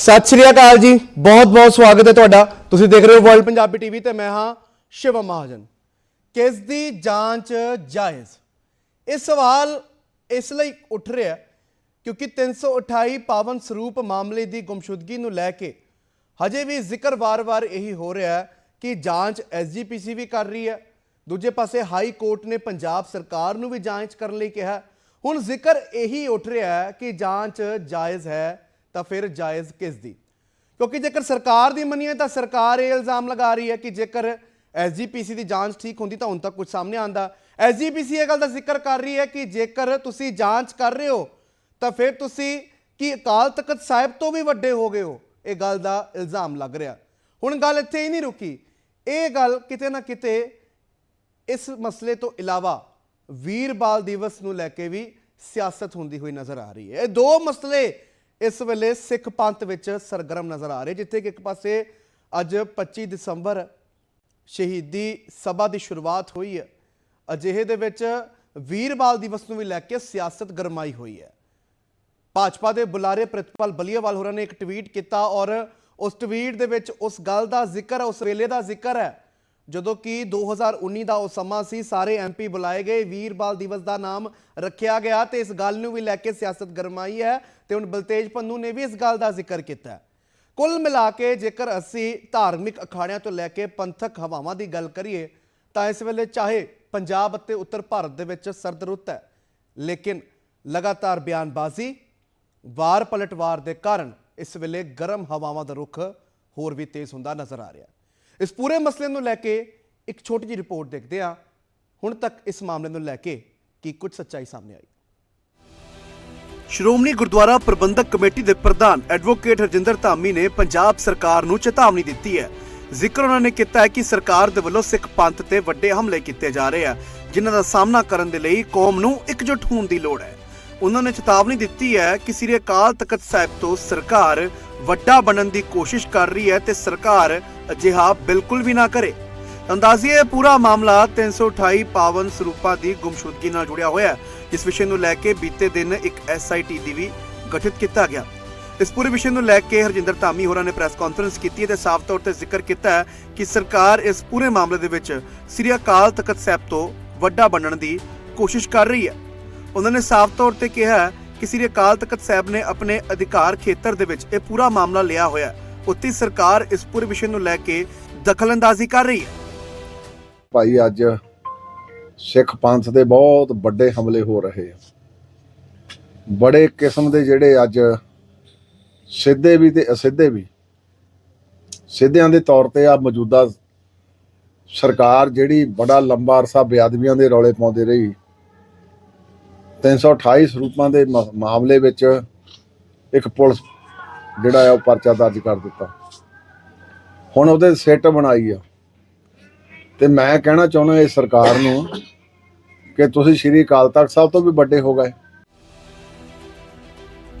ਸਤਿ ਸ਼੍ਰੀ ਅਕਾਲ ਜੀ। ਬਹੁਤ ਬਹੁਤ ਸਵਾਗਤ ਹੈ ਤੁਹਾਡਾ। ਤੁਸੀਂ ਦੇਖ ਰਹੇ ਹੋ ਵਰਲਡ ਪੰਜਾਬੀ ਟੀਵੀ ਤੇ ਮੈਂ ਹਾਂ ਸ਼ਿਵਮ ਮਹਾਜਨ। ਕਿਸ ਦੀ ਜਾਂਚ ਜਾਇਜ਼? ਇਹ ਸਵਾਲ ਇਸ ਲਈ ਉੱਠ ਰਿਹਾ ਹੈ ਕਿਉਂਕਿ 328 ਪਾਵਨ ਸਰੂਪ ਮਾਮਲੇ ਦੀ ਗੁੰਮਸ਼ੁਦਗੀ ਨੂੰ ਲੈ ਕੇ ਹਜੇ ਵੀ ਜ਼ਿਕਰ ਵਾਰ-ਵਾਰ ਇਹੀ ਹੋ ਰਿਹਾ ਹੈ ਕਿ ਜਾਂਚ ਐਸਜੀਪੀਸੀ ਵੀ ਕਰ ਰਹੀ ਹੈ। ਦੂਜੇ ਪਾਸੇ ਹਾਈ ਕੋਰਟ ਨੇ ਪੰਜਾਬ ਸਰਕਾਰ ਨੂੰ ਵੀ ਜਾਂਚ ਕਰਨ ਲਈ ਕਿਹਾ ਹੁਣ ਜ਼ਿਕਰ ਇਹੀ ਉੱਠ ਰਿਹਾ ਹੈ ਕਿ ਜਾਂਚ ਜਾਇਜ਼ ਹੈ ਤਾਂ ਫਿਰ ਜਾਇਜ਼ ਕਿਸ ਦੀ? ਕਿਉਂਕਿ ਜੇਕਰ ਸਰਕਾਰ ਦੀ ਮੰਨੀਏ ਤਾਂ ਸਰਕਾਰ ਇਹ ਇਲਜ਼ਾਮ ਲਗਾ ਰਹੀ ਹੈ ਕਿ ਜੇਕਰ ਐਸਜੀਪੀਸੀ ਦੀ ਜਾਂਚ ਠੀਕ ਹੁੰਦੀ ਤਾਂ ਹੁਣ ਤੱਕ ਕੁਝ ਸਾਹਮਣੇ ਆਂਦਾ ਐਸਜੀਪੀਸੀ ਇਹ ਗੱਲ ਦਾ ਜ਼ਿਕਰ ਕਰ ਰਹੀ ਹੈ ਕਿ ਜੇਕਰ ਤੁਸੀਂ ਜਾਂਚ ਕਰ ਰਹੇ ਹੋ ਤਾਂ ਫਿਰ ਤੁਸੀਂ ਕਿ ਅਕਾਲ ਤਖਤ ਸਾਹਿਬ ਤੋਂ ਵੀ ਵੱਡੇ ਹੋ ਗਏ ਹੋ? ਇਹ ਗੱਲ ਦਾ ਇਲਜ਼ਾਮ ਲੱਗ ਰਿਹਾ। ਹੁਣ ਗੱਲ ਇੱਥੇ ਹੀ ਨਹੀਂ ਰੁਕੀ। ਇਹ ਗੱਲ ਕਿਤੇ ਨਾ ਕਿਤੇ ਇਸ ਮਸਲੇ ਤੋਂ ਇਲਾਵਾ ਵੀਰ ਬਾਲ ਦਿਵਸ ਨੂੰ ਲੈ ਕੇ ਵੀ ਸਿਆਸਤ ਹੁੰਦੀ ਹੋਈ ਨਜ਼ਰ ਆ ਰਹੀ ਹੈ। ਇਹ ਦੋ ਮਸਲੇ ਇਸ ਵੇਲੇ ਸਿੱਖ ਪੰਥ ਵਿੱਚ ਸਰਗਰਮ ਨਜ਼ਰ ਆ ਰਹੇ, ਜਿੱਥੇ ਕਿ ਇੱਕ ਪਾਸੇ ਅੱਜ 25 ਦਸੰਬਰ ਸ਼ਹੀਦੀ ਸਭਾ ਦੀ ਸ਼ੁਰੂਆਤ ਹੋਈ ਹੈ। ਅਜਿਹੇ ਦੇ ਵਿੱਚ ਵੀਰ ਬਾਲ ਦਿਵਸ ਨੂੰ ਵੀ ਲੈ ਕੇ ਸਿਆਸਤ ਗਰਮਾਈ ਹੋਈ ਹੈ। ਭਾਜਪਾ ਦੇ ਬੁਲਾਰੇ ਪ੍ਰਿਤਪਾਲ ਬਲੀਆਵਾਲ ਹੋਰਾਂ ਨੇ ਇੱਕ ਟਵੀਟ ਕੀਤਾ ਔਰ ਉਸ ਟਵੀਟ ਦੇ ਵਿੱਚ ਉਸ ਗੱਲ ਦਾ ਜ਼ਿਕਰ ਉਸ ਵੇਲੇ ਦਾ ਜ਼ਿਕਰ ਹੈ ਜਦੋਂ ਕਿ 2019 ਦਾ ਉਹ ਸਮਾਂ ਸੀ, ਸਾਰੇ ਐਮਪੀ ਬੁਲਾਏ ਗਏ। ਵੀਰਬਾਲ ਦਿਵਸ ਦਾ ਨਾਮ ਰੱਖਿਆ ਗਿਆ ਤੇ ਇਸ ਗੱਲ ਨੂੰ ਵੀ ਲੈ ਕੇ ਸਿਆਸਤ ਗਰਮਾਈ ਹੈ ਤੇ ਹੁਣ ਬਲਤੇਜ ਪੰਨੂ ਨੇ ਵੀ ਇਸ ਗੱਲ ਦਾ ਜ਼ਿਕਰ ਕੀਤਾ ਕੁੱਲ ਮਿਲਾ ਕੇ ਜੇਕਰ ਅਸੀਂ ਧਾਰਮਿਕ ਅਖਾੜਿਆਂ ਤੋਂ ਲੈ ਕੇ ਪੰਥਕ ਹਵਾਵਾਂ ਦੀ ਗੱਲ ਕਰੀਏ, ਤਾਂ ਇਸ ਵੇਲੇ ਚਾਹੇ ਪੰਜਾਬ ਅਤੇ ਉੱਤਰ ਭਾਰਤ ਦੇ ਵਿੱਚ ਸਰਦ ਰੁੱਤ ਹੈ, ਲੇਕਿਨ ਲਗਾਤਾਰ ਬਿਆਨਬਾਜ਼ੀ ਵਾਰ ਪਲਟਵਾਰ ਦੇ ਕਾਰਨ ਇਸ ਵੇਲੇ ਗਰਮ ਹਵਾਵਾਂ ਦਾ ਰੁਖ ਹੋਰ ਵੀ ਤੇਜ਼ ਹੁੰਦਾ ਨਜ਼ਰ ਆ ਰਿਹਾ ਹੈ। ਇਸ ਪੂਰੇ ਮਸਲੇ ਨੂੰ ਲੈ ਕੇ ਇੱਕ ਛੋਟੀ ਜਿਹੀ ਰਿਪੋਰਟ ਦੇਖਦੇ ਹਾਂ। ਹੁਣ ਤੱਕ ਇਸ ਮਾਮਲੇ ਨੂੰ ਲੈ ਕੇ ਕੀ ਕੁਝ ਸੱਚਾਈ ਸਾਹਮਣੇ ਆਈ। ਸ਼੍ਰੋਮਣੀ ਗੁਰਦੁਆਰਾ ਪ੍ਰਬੰਧਕ ਕਮੇਟੀ ਦੇ ਪ੍ਰਧਾਨ ਐਡਵੋਕੇਟ ਹਰਜਿੰਦਰ ਧਾਮੀ ਨੇ ਪੰਜਾਬ ਸਰਕਾਰ ਨੂੰ ਚੇਤਾਵਨੀ ਦਿੱਤੀ ਹੈ। ਜ਼ਿਕਰ ਉਹਨਾਂ ਨੇ ਕੀਤਾ ਹੈ ਕਿ ਸਰਕਾਰ ਦੇ ਵੱਲੋਂ ਸਿੱਖ ਪੰਥ ਤੇ ਵੱਡੇ ਹਮਲੇ ਕੀਤੇ ਜਾ ਰਹੇ ਆ ਜਿਨ੍ਹਾਂ ਦਾ ਸਾਹਮਣਾ ਕਰਨ ਦੇ ਲਈ ਕੌਮ ਨੂੰ ਇਕਜੁੱਟ ਹੋਣ ਦੀ ਲੋੜ ਹੈ। ਉਹਨਾਂ ਨੇ ਚੇਤਾਵਨੀ ਦਿੱਤੀ ਹੈ ਕਿ ਸ੍ਰੀ ਅਕਾਲ ਤਖਤ ਸਾਹਿਬ ਤੋਂ ਸਰਕਾਰ ਵੱਡਾ ਬਣਨ ਦੀ ਕੋਸ਼ਿਸ਼ ਕਰ ਰਹੀ ਹੈ ਤੇ ਸਰਕਾਰ ਅਜਿਹਾ ਬਿਲਕੁਲ ਵੀ ਨਾ ਕਰੇ। ਅੰਦਾਜ਼ੀਏ ਪੂਰਾ ਮਾਮਲਾ 328 ਪਾਵਨ ਸਰੂਪਾਂ ਦੀ ਗੁੰਮਸ਼ੁਦਗੀ ਨਾਲ ਜੁੜਿਆ ਹੋਇਆ ਹੈ। ਜਿਸ ਵਿਸ਼ੇ ਨੂੰ ਲੈ ਕੇ ਬੀਤੇ ਦਿਨ ਇੱਕ ਐਸਆਈਟੀ ਦੀ ਵੀ ਗਠਿਤ ਕੀਤਾ ਗਿਆ। ਇਸ ਪੂਰੇ ਵਿਸ਼ੇ ਨੂੰ ਲੈ ਕੇ ਹਰਜਿੰਦਰ ਧਾਮੀ ਹੋਰਾਂ ਨੇ ਪ੍ਰੈਸ ਕਾਨਫਰੰਸ ਕੀਤੀ ਹੈ ਤੇ ਸਾਫ਼ ਤੌਰ ਤੇ ਜ਼ਿਕਰ ਕੀਤਾ ਹੈ ਕਿ ਸਰਕਾਰ ਇਸ ਪੂਰੇ ਮਾਮਲੇ ਦੇ ਵਿੱਚ ਸ੍ਰੀ ਅਕਾਲ ਤਖਤ ਸਾਹਿਬ ਤੋਂ ਵੱਡਾ ਬਣਨ ਦੀ ਕੋਸ਼ਿਸ਼ ਕਰ ਰਹੀ ਹੈ। ਉਹਨਾਂ ਨੇ ਸਾਫ਼ ਤੌਰ ਤੇ ਕਿਹਾ ਕਿ ਸ੍ਰੀ ਅਕਾਲ ਤਖਤ ਸਾਹਿਬ ਨੇ ਆਪਣੇ ਅਧਿਕਾਰ ਖੇਤਰ ਦੇ ਵਿੱਚ ਇਹ ਪੂਰਾ ਮਾਮਲਾ ਲਿਆ ਹੋਇਆ ਹੈ। ਸਰਕਾਰ ਇਸ ਪੂਰੇ ਵਿਸ਼ੇ ਨੂੰ ਲੈ ਕੇ ਦਖਲਅੰਦਾਜ਼ੀ ਕਰ ਰਹੀ ਹੈ। ਭਾਈ, ਅੱਜ ਸਿੱਖ ਪੰਥ ਦੇ ਬਹੁਤ ਵੱਡੇ ਹਮਲੇ ਹੋ ਰਹੇ ਆ। ਬੜੇ ਕਿਸਮ ਦੇ ਜਿਹੜੇ ਅੱਜ ਸਿੱਧੇ ਵੀ ਤੇ ਅਸਿੱਧੇ ਵੀ, ਸਿੱਧਿਆਂ ਦੇ ਤੌਰ ਤੇ ਆ ਮੌਜੂਦਾ ਸਰਕਾਰ ਜਿਹੜੀ ਬੜਾ ਲੰਬਾ ਅਰਸਾ ਬੇਅਦਬੀਆਂ ਦੇ ਰੌਲੇ ਪਾਉਂਦੀ ਰਹੀ। 328 ਸਰੂਪਾਂ ਦੇ ਮ- ਮਾਮਲੇ ਵਿੱਚ ਇੱਕ ਪੁਲਿਸ ਜਿਹੜਾ ਆ ਉਹ ਪਰਚਾ ਦਰਜ ਕਰ ਦਿੱਤਾ। ਹੁਣ ਉਹਦੇ ਸਿੱਟ ਬਣਾਈ ਆ। ਤੇ ਮੈਂ ਕਹਿਣਾ ਚਾਹੁੰਦਾ ਇਸ ਸਰਕਾਰ ਨੂੰ ਕਿ ਤੁਸੀਂ ਸ਼੍ਰੀ ਅਕਾਲ ਤਖਤ ਸਾਹਿਬ ਤੋਂ ਵੀ ਵੱਡੇ ਹੋ ਗਏ।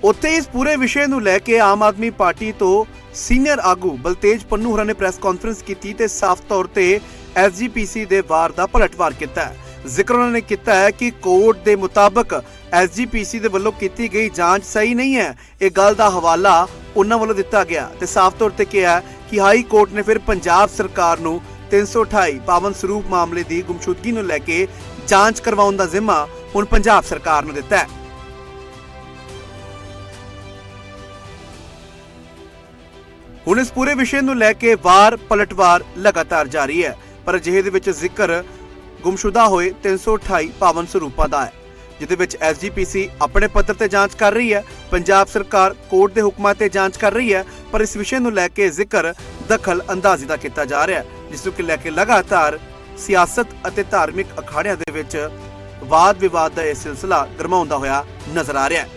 ਉੱਥੇ ਇਸ ਪੂਰੇ ਵਿਸ਼ੇ ਨੂੰ ਲੈ ਕੇ ਆਮ ਆਦਮੀ ਪਾਰਟੀ ਤੋਂ ਸੀਨੀਅਰ ਆਗੂ ਬਲਤੇਜ ਪੰਨੂ ਹੋਰਾਂ ਨੇ ਪ੍ਰੈਸ ਕਾਨਫਰੰਸ ਕੀਤੀ ਤੇ ਸਾਫ਼ ਤੌਰ ਤੇ ਐਸਜੀਪੀਸੀ ਦੇ ਵਾਰ ਦਾ ਪਲਟਵਾਰ ਕੀਤਾ ਹੈ। ਜ਼ਿਕਰ ਉਹਨਾਂ ਨੇ ਕੀਤਾ ਹੈ ਕਿ ਕੋਰਟ ਦੇ ਮੁਤਾਬਕ ਐਸਜੀਪੀਸੀ ਦੇ ਵੱਲੋਂ ਕੀਤੀ ਗਈ ਜਾਂਚ ਸਹੀ ਨਹੀਂ ਹੈ। ਇਹ ਗੱਲ ਦਾ ਹਵਾਲਾ ਉਹਨਾਂ ਵੱਲੋਂ ਦਿੱਤਾ ਗਿਆ ਤੇ ਸਾਫ਼ ਤੌਰ ਤੇ ਕਿਹਾ ਕਿ ਹਾਈ ਕੋਰਟ ਨੇ ਫਿਰ ਪੰਜਾਬ ਸਰਕਾਰ ਨੂੰ 328 ਪਾਵਨ ਸਰੂਪ ਮਾਮਲੇ ਦੀ ਗੁੰਮਸ਼ੁਦਗੀ ਨੂੰ ਲੈ ਕੇ ਜਾਂਚ ਕਰਵਾਉਣ ਦਾ ਜ਼ਿੰਮਾ ਹੁਣ ਪੰਜਾਬ ਸਰਕਾਰ ਨੂੰ ਦਿੱਤਾ ਹੈ। ਹੁਣ ਇਸ ਪੂਰੇ ਵਿਸ਼ੇ ਨੂੰ ਲੈ ਕੇ ਵਾਰ ਪਲਟਵਾਰ ਲਗਾਤਾਰ ਜਾਰੀ ਹੈ, ਪਰ ਅਜਿਹੇ ਦੇ ਵਿੱਚ ਜ਼ਿਕਰ ਗੁੰਮਸ਼ੁਦਾ ਹੋਏ 328 ਪਾਵਨ ਸਰੂਪਾਂ ਦਾ ਹੈ, ਜਿਹਦੇ ਵਿੱਚ ਐਸਜੀਪੀਸੀ ਆਪਣੇ ਪੱਧਰ ਤੇ ਜਾਂਚ ਕਰ ਰਹੀ ਹੈ, ਪੰਜਾਬ ਸਰਕਾਰ ਕੋਰਟ ਦੇ ਹੁਕਮਾਂ ਤੇ ਜਾਂਚ ਕਰ ਰਹੀ ਹੈ, ਪਰ ਇਸ ਵਿਸ਼ੇ ਨੂੰ ਲੈ ਕੇ ਜ਼ਿਕਰ ਦਖਲ ਅੰਦਾਜ਼ੀ ਦਾ ਕੀਤਾ ਜਾ ਰਿਹਾ ਹੈ, ਜਿਸ ਨੂੰ ਕਿ ਲੈ ਕੇ ਲਗਾਤਾਰ ਸਿਆਸਤ ਅਤੇ ਧਾਰਮਿਕ ਅਖਾੜਿਆਂ ਦੇ ਵਿੱਚ ਵਾਦ ਵਿਵਾਦ ਦਾ ਇਹ ਸਿਲਸਿਲਾ ਗਰਮਾਉਂਦਾ ਹੋਇਆ ਨਜ਼ਰ ਆ ਰਿਹਾ ਹੈ।